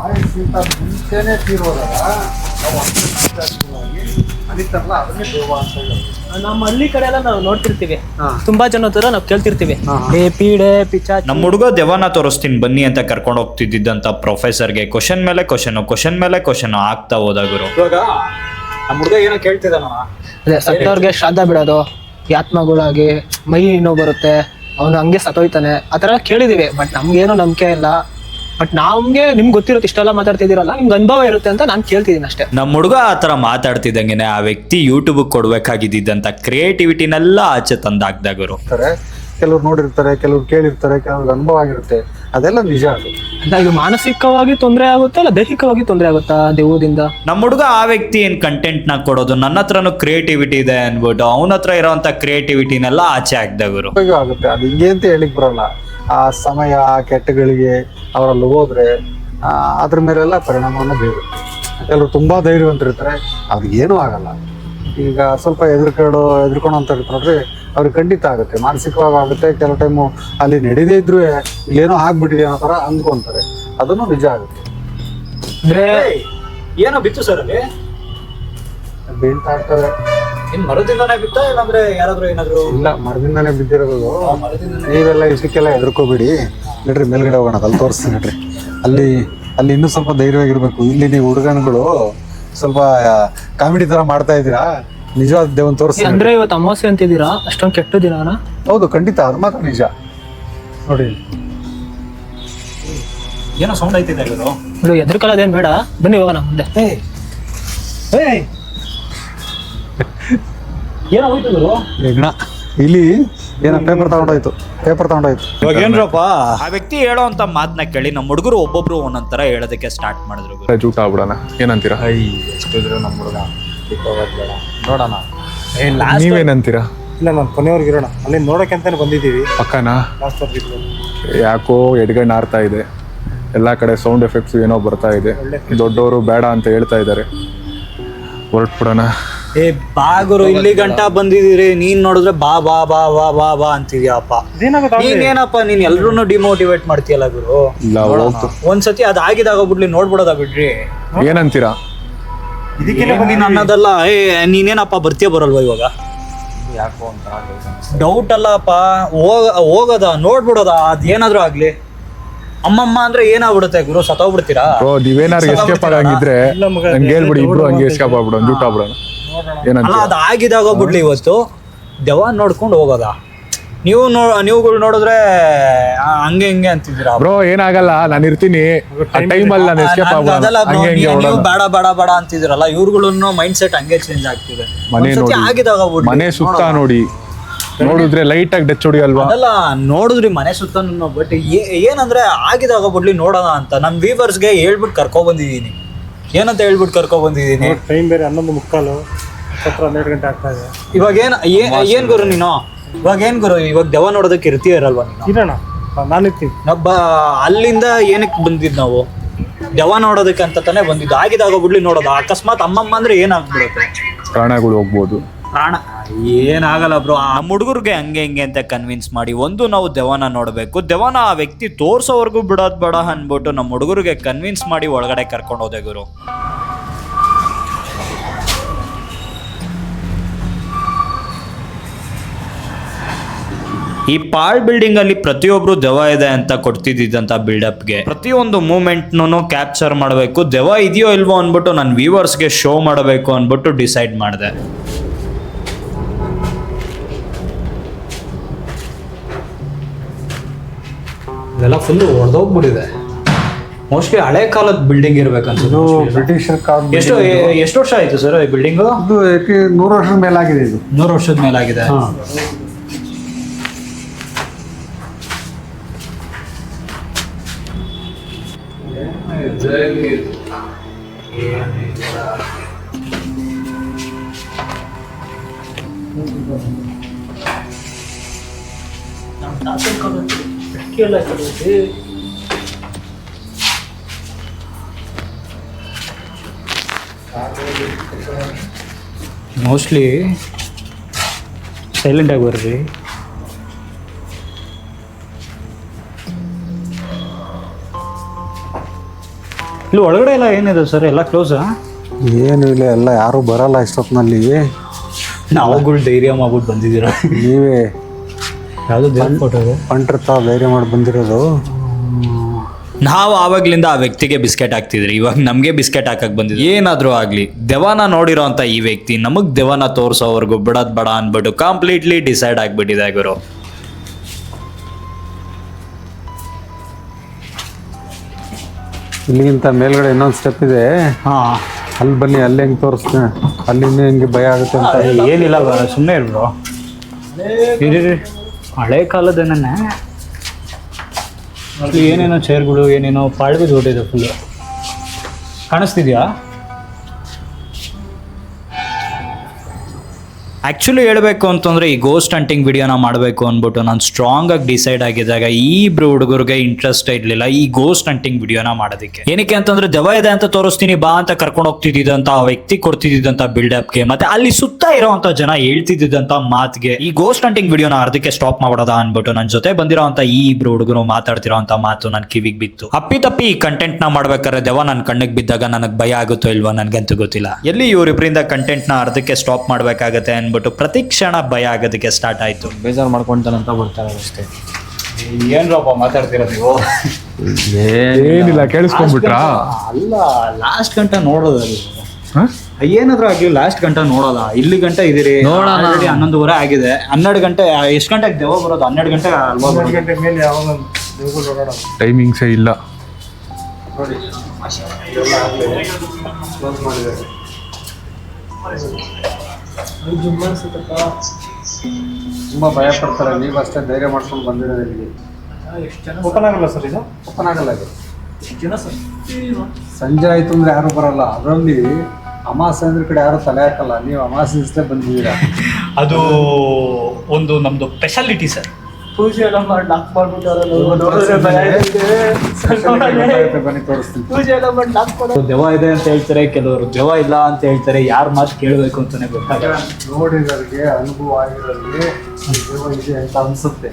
ಆಯುಷ್ ಮುಂಚೆನೆ ತೀರೋದಾಗ ನಾವು ಅನಿತಾರಲ್ಲ ಅದನ್ನೇ ದೇವ ಅಂತ ನಮ್ಮ ಹಳ್ಳಿ ಕಡೆ ಎಲ್ಲ ನಾವು ನೋಡ್ತಿರ್ತೀವಿ. ತುಂಬಾ ಜನ ಹತ್ರ ನಾವು ಕೇಳ್ತಿರ್ತೀವಿ. ಏ ಪೀಡೆ ಪಿಚಾ ನಮ್ಮ ಹುಡುಗ ದೆವನ ತೋರಿಸ್ತೀನಿ ಬನ್ನಿ ಅಂತ ಕರ್ಕೊಂಡು ಹೋಗ್ತಿದ್ದಂತ ಪ್ರೊಫೆಸರ್ಗೆ ಕ್ವಶನ್ ಮೇಲೆ ಕ್ವಶನ್ ಕ್ವಶನ್ ಮೇಲೆ ಕ್ವಶನ್ ಆಗ್ತಾ ಹೋದ ಗುರು. ಇವಾಗ ನಮ್ಮ ಹುಡುಗ ಏನೋ ಕೇಳ್ತಿದ್ದಾನ? ಅದೇ ಸತ್ತವ್ರಿಗೆ ಶ್ರಾದ್ದ ಬಿಡೋದು ಯಾತ್ಮಗಳಾಗಿ ಆತ್ಮಗಳಾಗಿ ಮೈ ನೋವು ಬರುತ್ತೆ ಅವನು ಹಂಗೆ ಸತ್ತೋಯ್ತಾನೆ. ಆ ಥರ ಕೇಳಿದೀವಿ ಬಟ್ ನಮ್ಗೇನು ನಂಬಿಕೆ ಇಲ್ಲ. ಬಟ್ ನಮ್ಗೆ ನಿಮ್ಗೆ ಗೊತ್ತಿರುತ್ತೆ ಇಷ್ಟೆಲ್ಲ ಮಾತಾಡ್ತಿದ್ದೀರಲ್ಲ ನಿಮ್ಗೆ ಅನುಭವ ಇರುತ್ತೆ ಅಂತ ನಾನು ಕೇಳ್ತಿದ್ದೀನಿ ಅಷ್ಟೇ. ನಮ್ಮ ಹುಡುಗ ಆ ಥರ ಮಾತಾಡ್ತಿದ್ದಂಗೆನೆ ಆ ವ್ಯಕ್ತಿ ಯೂಟ್ಯೂಬ್ ಕೊಡ್ಬೇಕಾಗಿದ್ದಂತ ಕ್ರಿಯೇಟಿವಿಟಿನೆಲ್ಲ ಆಚೆ ತಂದಾಗ್ದಾಗರು ಇರ್ತಾರೆ ಕೆಲವ್ರು ನೋಡಿರ್ತಾರೆ ಕೆಲವ್ರು ಕೇಳಿರ್ತಾರೆ ಕೆಲವ್ರಿಗೆ ಅನುಭವ ಆಗಿರುತ್ತೆ. ಅದೆಲ್ಲ ನಿಜ ಅದು. ಅಲ್ಲ ಇದು ಮಾನಸಿಕವಾಗಿ ತೊಂದರೆ ಆಗುತ್ತಾ ಅಲ್ಲ ದೈಹಿಕವಾಗಿ ತೊಂದರೆ ಆಗುತ್ತಾ ದೇವದಿಂದ ನಮ್ಮ ಹುಡುಗ ಆ ವ್ಯಕ್ತಿ ಏನ್ ಕಂಟೆಂಟ್ನ ಕೊಡೋದು ನನ್ನ ಹತ್ರನು ಕ್ರಿಯೇಟಿವಿಟಿ ಇದೆ ಅನ್ಬಿಟ್ಟು ಅವನ ಹತ್ರ ಇರೋಂತ ಕ್ರಿಯೇಟಿವಿಟಿನೆಲ್ಲ ಆಚೆ ಹಾಕ್ದಾಗರು ಉಪಯೋಗ ಆಗುತ್ತೆ. ಅದು ಹಿಂಗೆ ಅಂತ ಹೇಳಿಕ್ ಬರಲ್ಲ. ಆ ಸಮಯ ಆ ಕೆಟ್ಟಗಳಿಗೆ ಅವರಲ್ಲಿ ಹೋದ್ರೆ ಅದ್ರ ಮೇಲೆಲ್ಲ ಪರಿಣಾಮವನ್ನು ಬೀರುತ್ತೆ. ಎಲ್ಲರೂ ತುಂಬ ಧೈರ್ಯವಂತರಿರ್ತಾರೆ. ಅವ್ರಿಗೆ ಏನೂ ಆಗಲ್ಲ. ಈಗ ಸ್ವಲ್ಪ ಹೆದರ್ಕೊಂಡು ಹೆದರ್ಕೊಂಡು ಅಂತ ಇರ್ತಾರೆ ನೋಡ್ರಿ ಅವ್ರಿಗೆ ಖಂಡಿತ ಆಗುತ್ತೆ. ಮಾನಸಿಕವಾಗಿ ಆಗುತ್ತೆ. ಕೆಲವು ಟೈಮು ಅಲ್ಲಿ ನಡೀದೇ ಇದ್ರು ಏನೋ ಆಗ್ಬಿಟ್ಟಿದೆ ಅನ್ನೋ ಥರ ಅಂದ್ಕೊಂತಾರೆ ಅದನ್ನು ನಿಜ ಆಗುತ್ತೆ. ಅಂದ್ರೆ ಏನೋ ಬಿತ್ತು ಸರ್ ಅಲ್ಲಿ? ಬೀಳ್ತಾ ಇರ್ತಾರೆ. ಇನ್ ಮರದಿಂದಾನೇ ಬಿತ್ತ? ಇಲ್ಲಾಂದ್ರೆ ಯಾರಾದ್ರೂ ಏನಾದ್ರು ಇಲ್ಲ ಮರದಿಂದಾನೇ ಬಿದ್ದಿರೋದು. ನೀವೆಲ್ಲ ಇದಕ್ಕೆಲ್ಲ ಹೆದರ್ಕೋಬೇಡಿ. ನಡ್ರಿ ಮೇಲ್ಗಡೆ ಹೋಗೋಣ ಅಲ್ಲಿ ತೋರಿಸ್ತೀನಿ ನಡ್ರಿ. ಅಲ್ಲಿ ಅಲ್ಲಿ ಇನ್ನೂ ಸ್ವಲ್ಪ ಧೈರ್ಯವಾಗಿರ್ಬೇಕು. ಇಲ್ಲಿ ನೀವು ಹುಡುಗನ್ಗಳು ಸ್ವಲ್ಪ ಕಾಮಿಡಿ ತರ ಮಾಡ್ತಾ ಇದ್ದೀರಾ? ನಿಜವಾದ ದೇವನ್ ತೋರಿಸ್ತೀನಿ ಅಂದ್ರೆ ಇವತ್ತು ಅಮಾವಾಸ್ಯೆ ಅಂತಿದ್ದೀರಾ? ಅಷ್ಟೊಂದು ಕೆಟ್ಟ ದಿನ ಹೌದು ಖಂಡಿತ ಅದು ಮಾತ್ರ ನಿಜ. ನೋಡಿ. ಏನೋ ಸೌಂಡ್ ಐತಿದೆ ಇವರು ಇದು ಎದ್ರಕೊಳ್ಳೋದೇನು ಬೇಡ. ಬನ್ನಿ ಹೋಗೋಣ ಮುಂದೆ. ಏಯ್ ಗುರು ಯಜ್ಞ ಇಲ್ಲಿ. ಏನೋ ಪೇಪರ್ ತಗೊಂಡೋಯ್ತು. ಪೇಪರ್ ತಗೊಂಡೋಯ್ತು. ಇವಾಗ ಏನ್ರಪ್ಪ? ಆ ವ್ಯಕ್ತಿ ಹೇಳೋ ಅಂತ ಮಾತನ್ನ ಕೇಳಿ ನಮ್ಮ ಹುಡುಗರು ಒಬ್ಬೊಬ್ರು ಒಂದೊಂಥರ ಹೇಳೋದಕ್ಕೆ ಸ್ಟಾರ್ಟ್ ಮಾಡಿದ್ರು ಗುರು. ಜೂಟ ಆಗ್ಬಿಡೋಣ. ಏನಂತೀರಾ? ಐ ಎಷ್ಟಿದ್ರು ನಮ್ಮ ಹುಡುಗ ನೋಡೋಣ. ನೀವೇನಂತೀರಾ ಇಲ್ಲ ನಾನು ಕೊನೆಯವ್ರಿಗೆ ಇರೋಣ. ಅಲ್ಲಿ ನೋಡೋಕೆ ಅಂತಾನೆ ಬಂದಿದ್ದೀವಿ. ಪಕ್ಕನಾ? ಲಾಸ್ಟ್ ಯಾಕೋ ಎಡ್ಗಣ್ಣು ಆರ್ತಾ ಇದೆ. ಎಲ್ಲ ಕಡೆ ಸೌಂಡ್ ಎಫೆಕ್ಟ್ಸ್ ಏನೋ ಬರ್ತಾ ಇದೆ. ದೊಡ್ಡವರು ಬೇಡ ಅಂತ ಹೇಳ್ತಾ ಇದ್ದಾರೆ. ಹೊರಟ್ಬಿಡೋಣ. ಏ ಬಾ ಗುರು ಇಲ್ಲಿ ಗಂಟ ಬಂದಿದೀರಿ ನೀನ್ ನೋಡಿದ್ರೆ ಬಾ ಬಾ ಬಾ ಬಾ ಬಾ ಬಾ ಅಂತಿದ್ಯಪ್ಪ. ನೀನೇನಪ್ಪ ನೀನ್ ಎಲ್ರು ಡಿಮೋಟಿವೇಟ್ ಮಾಡ್ತೀಯಲ್ಲ ಗುರು? ಒಂದ್ಸತಿ ಅದ್ ಆಗಿದಾಗ ಬಿಡ್ಲಿ ನೋಡ್ಬಿಡೋದ ಬಿಡ್ರಿ? ಏನಂತೀರಾ? ನೀನ್ ಅನ್ನೋದಲ್ಲ ಏ ನೀನೇನಪ್ಪ ಬರ್ತೀಯ ಬರಲ್ವಾ ಇವಾಗ? ಡೌಟ್ ಅಲ್ಲಪ್ಪ ಹೋಗ ಹೋಗೋದ ನೋಡ್ಬಿಡೋದ ಅದೇನಾದ್ರೂ ಆಗ್ಲಿ. ಅಮ್ಮಮ್ಮ ಅಂದ್ರೆ ಏನಾಗ್ಬಿಡುತ್ತೆ ಗುರು ಸತ್ತೋಗ್ಬಿಡ್ತೀರಾ? ನೀವೇನಾದ್ರು ನೀವೇನಾರು ಎಸ್ಕೇಪ್ ಆಗಂಗಿದ್ರೆ ನನ್ಗೆ ಹೇಳ್ಬಿಡಿ ಇಬ್ರು ಹಂಗೆ ಎಸ್ಕೇಪ್ ಆಗ್ಬಿಡೋಣ ಜೂಟ್ ಆಗ್ಬಿಡೋಣ. ಅಲ್ಲ ಏನಂತೀರಾ ಅದು ಆಗಿದಾಗ ಬಿಡ್ಲಿ ಇವತ್ತು. ದೆವ್ವ ನೋಡ್ಕೊಂಡು ಹೋಗೋದ. ನೀವು ನೋ ನೀವುಗಳು ನೋಡಿದ್ರೆ ಆ, ಹಂಗೆ ಹಿಂಗೆ ಅಂತಿದ್ದೀರಾ? ಬ್ರೋ ಏನಾಗಲ್ಲ ನಾನು ಇರ್ತೀನಿ. ಟೈಮ್ ಟೈಮಲ್ಲಿ ನಾನು ಎಸ್ಕೇಪ್ ಹಂಗ್ ಹಂಗೆ ಹಂಗೆ ನೀವು ಓಡೋಣ. ಬೇಡ ಬೇಡ ಬೇಡ ಅಂತಿದ್ರಲ್ಲ ಇವ್ರುಗಳನ್ನು ಮೈಂಡ್ ಸೆಟ್ ಹಂಗೆ ಚೇಂಜ್ ಆಗ್ತಿದೆ. ಮನೆ ಒಂದ್ಸತಿ ನೋಡಿ. ಆಗಿದಾಗ ಬಿಡಿ ಮನೆ ಸುತ್ತ ನೋಡಿ. ನೋಡಿದ್ರೆ ಲೈಟ್ ಆಗಿ ಡಚ್ ಹೊಡಿಯಲ್ವಾ ಅದಲ್ಲ ನೋಡಿದ್ರಿ ಮನೆ ಸುತ್ತ ಬಟ್ ಏನಂದ್ರೆ ಆಗಿದಾಗ ಬಿಡ್ಲಿ ನೋಡೋಣ ಅಂತ. ನಮ್ ವೀವರ್ಸ್ಗೆ ಹೇಳ್ಬಿಟ್ಟು ಕರ್ಕೊಂಡ್ ಬಂದಿದೀನಿ ಏನಂತ ಹೇಳ್ಬಿಟ್ಟು ಕರ್ಕೊ ಬಂದಿದ್ದೀನಿ? ಟೈಮ್ ಬೇರೆ ಹನ್ನೊಂದು ಮುಕ್ಕಾಲು ಹತ್ರ ಹನ್ನೆರಡು ಗಂಟೆ ಆಗ್ತಾ ಇದೆ. ಇವಾಗ ಏನ್ ಏನ್ ಗುರು ನೀನು? ಇವಾಗ ಏನ್ ಗುರು? ಇವಾಗ ದೆವ್ವ ನೋಡೋದಕ್ಕೆ ಇರ್ತೀಯ ಇರಲ್ವಾ ನೀನು? ಇರೋಣ ನಾನಿರ್ತೀನಿ ನಬ್ಬ ಅಲ್ಲಿಂದ ಏನಕ್ಕೆ ಬಂದಿದ್ ನಾವು? ದೆವ್ವ ನೋಡೋದಕ್ಕೆ ಅಂತ ತಾನೇ ಬಂದಿದ್ದು. ಆಗಿದಾಗ ಬಿಡ್ಲಿ ನೋಡೋದು. ಅಕಸ್ಮಾತ್ ಅಮ್ಮಮ್ಮ ಅಂದ್ರೆ ಏನಾಗ್ಬಿಡುತ್ತೆ? ಪ್ರಾಣಗಳು ಹೋಗ್ಬೋದು. ಪ್ರಾಣ. ಏನಾಗಲ್ಲ ಬ್ರೋ ನಮ್ಮ ಹುಡುಗರಿಗೆ ಹಂಗೆ ಹಿಂಗೆ ಅಂತ ಕನ್ವಿನ್ಸ್ ಮಾಡಿ ಒಂದು ನಾವು ದೆವನ ನೋಡಬೇಕು. ದೆವನ ಆ ವ್ಯಕ್ತಿ ತೋರ್ಸೋವರೆಗೂ ಬಿಡೋದ್ ಬೇಡ ಅನ್ಬಿಟ್ಟು ನಮ್ಮ ಹುಡುಗರಿಗೆ ಕನ್ವಿನ್ಸ್ ಮಾಡಿ ಒಳಗಡೆ ಕರ್ಕೊಂಡು ಹೋದೆ ಗುರು. ಈ ಪಾಳ್ ಬಿಲ್ಡಿಂಗ್ ಅಲ್ಲಿ ಪ್ರತಿಯೊಬ್ರು ದೆವ ಇದೆ ಅಂತ ಕೊಡ್ತಿದ್ದಂತ ಬಿಲ್ಡಪ್ಗೆ ಪ್ರತಿಯೊಂದು ಮೂಮೆಂಟ್ನು ಕ್ಯಾಪ್ಚರ್ ಮಾಡಬೇಕು. ದೆವ ಇದೆಯೋ ಇಲ್ವೋ ಅನ್ಬಿಟ್ಟು ನನ್ನ ವ್ಯೂವರ್ಸ್ಗೆ ಶೋ ಮಾಡಬೇಕು ಅನ್ಬಿಟ್ಟು ಡಿಸೈಡ್ ಮಾಡಿದೆ. ಇದೆಲ್ಲ ಫುಲ್ ಒಡೆದೋಗ್ಬಿಟ್ಟಿದೆ. ಮೋಸ್ಟ್ಲಿ ಹಳೆ ಕಾಲದ ಬಿಲ್ಡಿಂಗ್ ಇರಬೇಕು ಇದು ಬ್ರಿಟಿಷರ್ ಕಾಲ ಎಷ್ಟು ಎಷ್ಟು ವರ್ಷ ಆಯ್ತು ಸರ್ ಈ ಬಿಲ್ಡಿಂಗು ಇದು ನೂರು ವರ್ಷದ ಮೇಲಾಗಿದೆ ಇದು. ನೂರು ವರ್ಷದ ಮೇಲಾಗಿದೆ. ಮೋಸ್ಟ್ಲಿ ಸೈಲೆಂಟ್ ಆಗಿ ಬರ್ರಿ ಇಲ್ಲಿ ಒಳಗಡೆ ಎಲ್ಲ ಏನಿದೆ ಸರ್? ಎಲ್ಲ ಕ್ಲೋಸಾ ಏನು ಇಲ್ಲ ಎಲ್ಲ ಯಾರು ಬರಲ್ಲ ಇಷ್ಟೊತ್ತಿನಲ್ಲಿ. ನಾವುಗಳು ಧೈರ್ಯ ಮಾಡ್ಬಿಟ್ಟು ಬಂದಿದ್ದೀರ? ನೀವೇ ಯಾವುದೋ ದೇವ್ರ? ಫೋಟೋ ಧೈರ್ಯ ಮಾಡಿ ಬಂದಿರೋದು. ನಾವು ಆವಾಗ್ಲಿಂದ ಆ ವ್ಯಕ್ತಿಗೆ ಬಿಸ್ಕೆಟ್ ಹಾಕ್ತಿದ್ರಿ ಇವಾಗ ನಮಗೆ ಬಿಸ್ಕೆಟ್ ಹಾಕಕ್ ಬಂದಿದ್ವಿ ಏನಾದ್ರೂ ಆಗ್ಲಿ ದೆವನ ನೋಡಿರೋ ಅಂತ ಈ ವ್ಯಕ್ತಿ ನಮಗ್ ದೆವನ ತೋರಿಸೋವರೆಗೂ ಬಿಡೋದ್ ಬೇಡ ಅನ್ಬಿಟ್ಟು ಕಂಪ್ಲೀಟ್ಲಿ ಡಿಸೈಡ್ ಆಗ್ಬಿಟ್ಟಿದೆ ಗುರು. ಇಲ್ಲಿಗಿಂತ ಮೇಲ್ಗಡೆ ಇನ್ನೊಂದು ಸ್ಟೆಪ್ ಇದೆ. ಹಾಂ. ಅಲ್ಲಿ ಬನ್ನಿ ಅಲ್ಲಿ ಹೆಂಗೆ ತೋರಿಸ್ತೇನೆ. ಅಲ್ಲಿಂದ ಹೆಂಗೆ ಭಯ ಆಗುತ್ತೆ ಅಂತ ಏನಿಲ್ಲ ಸುಮ್ಮನೆ ಇರ್ಬೋದು ಇರೀ. ಹಳೆ ಕಾಲದ ಏನೇನೋ ಚೇರ್ಗಳು ಏನೇನೋ ಪಾಳ್ಗೆ ದೊಡ್ಡಿದೆ ಫುಲ್ಲು ಕಾಣಿಸ್ತಿದ್ಯಾ? ಆಕ್ಚುಲಿ ಹೇಳಬೇಕು ಅಂತಂದರೆ ಈ ಗೋಸ್ಟ್ ಹಂಟಿಂಗ್ ವಿಡಿಯೋನ ಮಾಡಬೇಕು ಅಂದ್ಬಿಟ್ಟು ನಾನು ಸ್ಟ್ರಾಂಗ್ ಆಗಿ ಡಿಸೈಡ್ ಆಗಿದ್ದಾಗ ಈ ಇಬ್ಬರು ಹುಡುಗರಿಗೆ ಇಂಟ್ರೆಸ್ಟ್ ಇರಲಿಲ್ಲ ಈ ಗೋಸ್ಟ್ ಹಂಟಿಂಗ್ ವಿಡಿಯೋನ ಮಾಡೋದಕ್ಕೆ. ಏನಕ್ಕೆ ಅಂತಂದರೆ ದೆವ ಇದೆ ಅಂತ ತೋರಿಸ್ತೀನಿ ಬಾ ಅಂತ ಕರ್ಕೊಂಡು ಹೋಗ್ತಿದ್ದಂಥ ವ್ಯಕ್ತಿ ಕೊಡ್ತಿದ್ದಂಥ ಬಿಲ್ಡಪ್ಗೆ ಮತ್ತೆ ಅಲ್ಲಿ ಸುತ್ತ ಇರೋವಂಥ ಜನ ಹೇಳ್ತಿದ್ದಂಥ ಮಾತಿಗೆ ಈ ಗೋಸ್ಟ್ ಹಂಟಿಂಗ್ ವಿಡಿಯೋನ ಅರ್ಧಕ್ಕೆ ಸ್ಟಾಪ್ ಮಾಡೋದ ಅಂದ್ಬಿಟ್ಟು ನನ್ನ ಜೊತೆ ಬಂದಿರೋಂತ ಈ ಇಬ್ಬರು ಹುಡುಗರು ಮಾತಾಡ್ತಿರೋಂತ ಮಾತು ನನ್ನ ಕಿವಿಗೆ ಬಿತ್ತು. ಅಪ್ಪಿ ತಪ್ಪಿ ಈ ಕಂಟೆಂಟ್ನ ಮಾಡ್ಬೇಕಾದ್ರೆ ದೆವ ನನ್ನ ಕಣ್ಣಿಗೆ ಬಿದ್ದಾಗ ನನಗೆ ಭಯ ಆಗುತ್ತೋ ಇಲ್ವೋ ನನಗಂತೂ ಗೊತ್ತಿಲ್ಲ. ಎಲ್ಲಿ ಇವರಿಬ್ಬರಿಂದ ಕಂಟೆಂಟ್ನ ಅರ್ಧಕ್ಕೆ ಸ್ಟಾಪ್ ಮಾಡ್ಬೇಕಾಗತ್ತೆ ಅನ್ಬಿಟ್ಟು ಪ್ರತಿ ಕ್ಷಣ ಭಯ ಆಗೋದಕ್ಕೆ ಸ್ಟಾರ್ಟ್ ಆಯ್ತು. ಬೇಜಾರು ಮಾಡ್ಕೊಂತಾನಂತ ಬರ್ತಾರೆ ಅಷ್ಟೇ. ಏನ್ರಪ್ಪ ಮಾತಾಡ್ತೀರ ನೀವು? ಏನಿಲ್ಲ ಕೇಳಿಸ್ಕೊಂಡ್ಬಿಟ್ರಾ? ಅಲ್ಲ ಲಾಸ್ಟ್ ಗಂಟ ನೋಡೋದಲ್ಲ. ಹ? ಏನಾದ್ರೂ ಆಗ್ಲಿ ಲಾಸ್ಟ್ ಗಂಟೆ ನೋಡೋದ. ಇಲ್ಲಿ ಗಂಟೆ ಇದೀರಿ ನೋಡೋಣ. ಹನ್ನೊಂದುವರೆ ಆಗಿದೆ. ಹನ್ನೆರಡು ಗಂಟೆ ಎಷ್ಟು ಗಂಟೆಗೆ ದೇವ ಬರೋದು? ಹನ್ನೆರಡು ಗಂಟೆ ಅಲ್ವಾ ಒಂದು ಬರೋದು? ಗಂಟೆ ಮೇಲೆ ಯಾವಾಗ ದೇವಗಳು ಓಡಾಡೋದು ಟೈಮಿಂಗ್ಸೇ ಇಲ್ಲ. ತುಂಬ ಭಯ ಪಡ್ತಾರೆ ನೀವು ಅಷ್ಟೇ ಧೈರ್ಯ ಮಾಡ್ಕೊಂಡು ಬಂದಿರೋದು ಇಲ್ಲಿ ಓಪನ್ ಆಗಲ್ಲ ಸರ್ ಇದು? ಓಪನ್ ಆಗಲ್ಲ ಇದು. ಸಂಜೆ ಆಯ್ತು ಅಂದ್ರೆ ಯಾರು ಬರಲ್ಲ. ಅದರಲ್ಲಿ ಅಮಾಸೆ ಅಂದ್ರೆ ಕಡೆ ಯಾರು ತಲೆ ಹಾಕಲ್ಲ. ನೀವು ಅಮಾಸೆ ಬಂದಿದ್ದೀರಾ? ಅದು ಒಂದು ನಮ್ದು ಸ್ಪೆಷಾಲಿಟಿ ಸರ್. ಪೂಜೆ ಎಲ್ಲ ಮಾಡಿ ಲಾಕ್ ಮಾಡ್ಬಿಟ್ಟು ತೋರಿಸ್ತೀನಿ. ಪೂಜೆ ಎಲ್ಲ ಮಾಡಿ ಲಾಕ್ ಮಾಡೋ ದೆವ್ವ ಇದೆ ಅಂತ ಹೇಳ್ತಾರೆ ಕೆಲವರು ದೆವ ಇಲ್ಲ ಅಂತ ಹೇಳ್ತಾರೆ ಯಾರ ಮಾತು ಕೇಳಬೇಕು ಅಂತಾನೆ ಗೊತ್ತಾಗಲ್ಲ. ನೋಡಿದವರಿಗೆ ಅನುಭವ ಆಗಿರೋರಿಗೆ ದೆವ ದೇವ ಇದೆ ಅಂತ ಅನ್ಸುತ್ತೆ.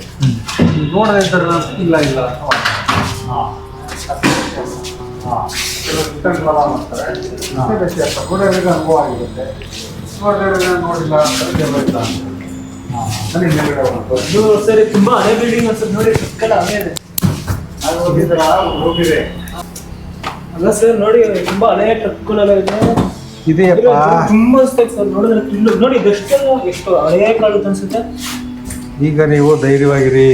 ನೋಡದೆ ಇದ್ದಾರೆ ಇಲ್ಲ ಇಲ್ಲ. ಹಾಂ. ಹಾಂ. ಮಾಡ್ತಾರೆ. ಅನುಭವ ಆಗಿರುತ್ತೆ. ನೋಡಿದ್ರೆ ನೋಡಿಲ್ಲ ಅಂತ ದೇವ ಇಲ್ಲ ಅಂತ. ಇದು ಸರಿ ತುಂಬಾ ಹಳೆ ಬಿಲ್ಡಿಂಗ್ ಅನ್ಸುತ್ತೆ ನೋಡಿ ಚಿಕ್ಕದ ಹಳೆ ಇದೆ ಹೋಗಿದೆ. ಅಲ್ಲ ಸರ್ ನೋಡಿ ತುಂಬಾ ಹಳೆ ಟ್ರಕ್ಗಳೆಲ್ಲ ಇದೆ. ಇದೆಯಪ್ಪ? ತುಂಬಾ ಸರ್ ನೋಡಿದ್ರೆ ತಿಳ್ಳು ನೋಡಿ ಇದೆಷ್ಟೆಲ್ಲ ಎಷ್ಟು ಹಳೆಯ ಕಾಲದ ಅನ್ಸುತ್ತೆ. ಈಗ ನೀವು ಧೈರ್ಯವಾಗಿರಿ.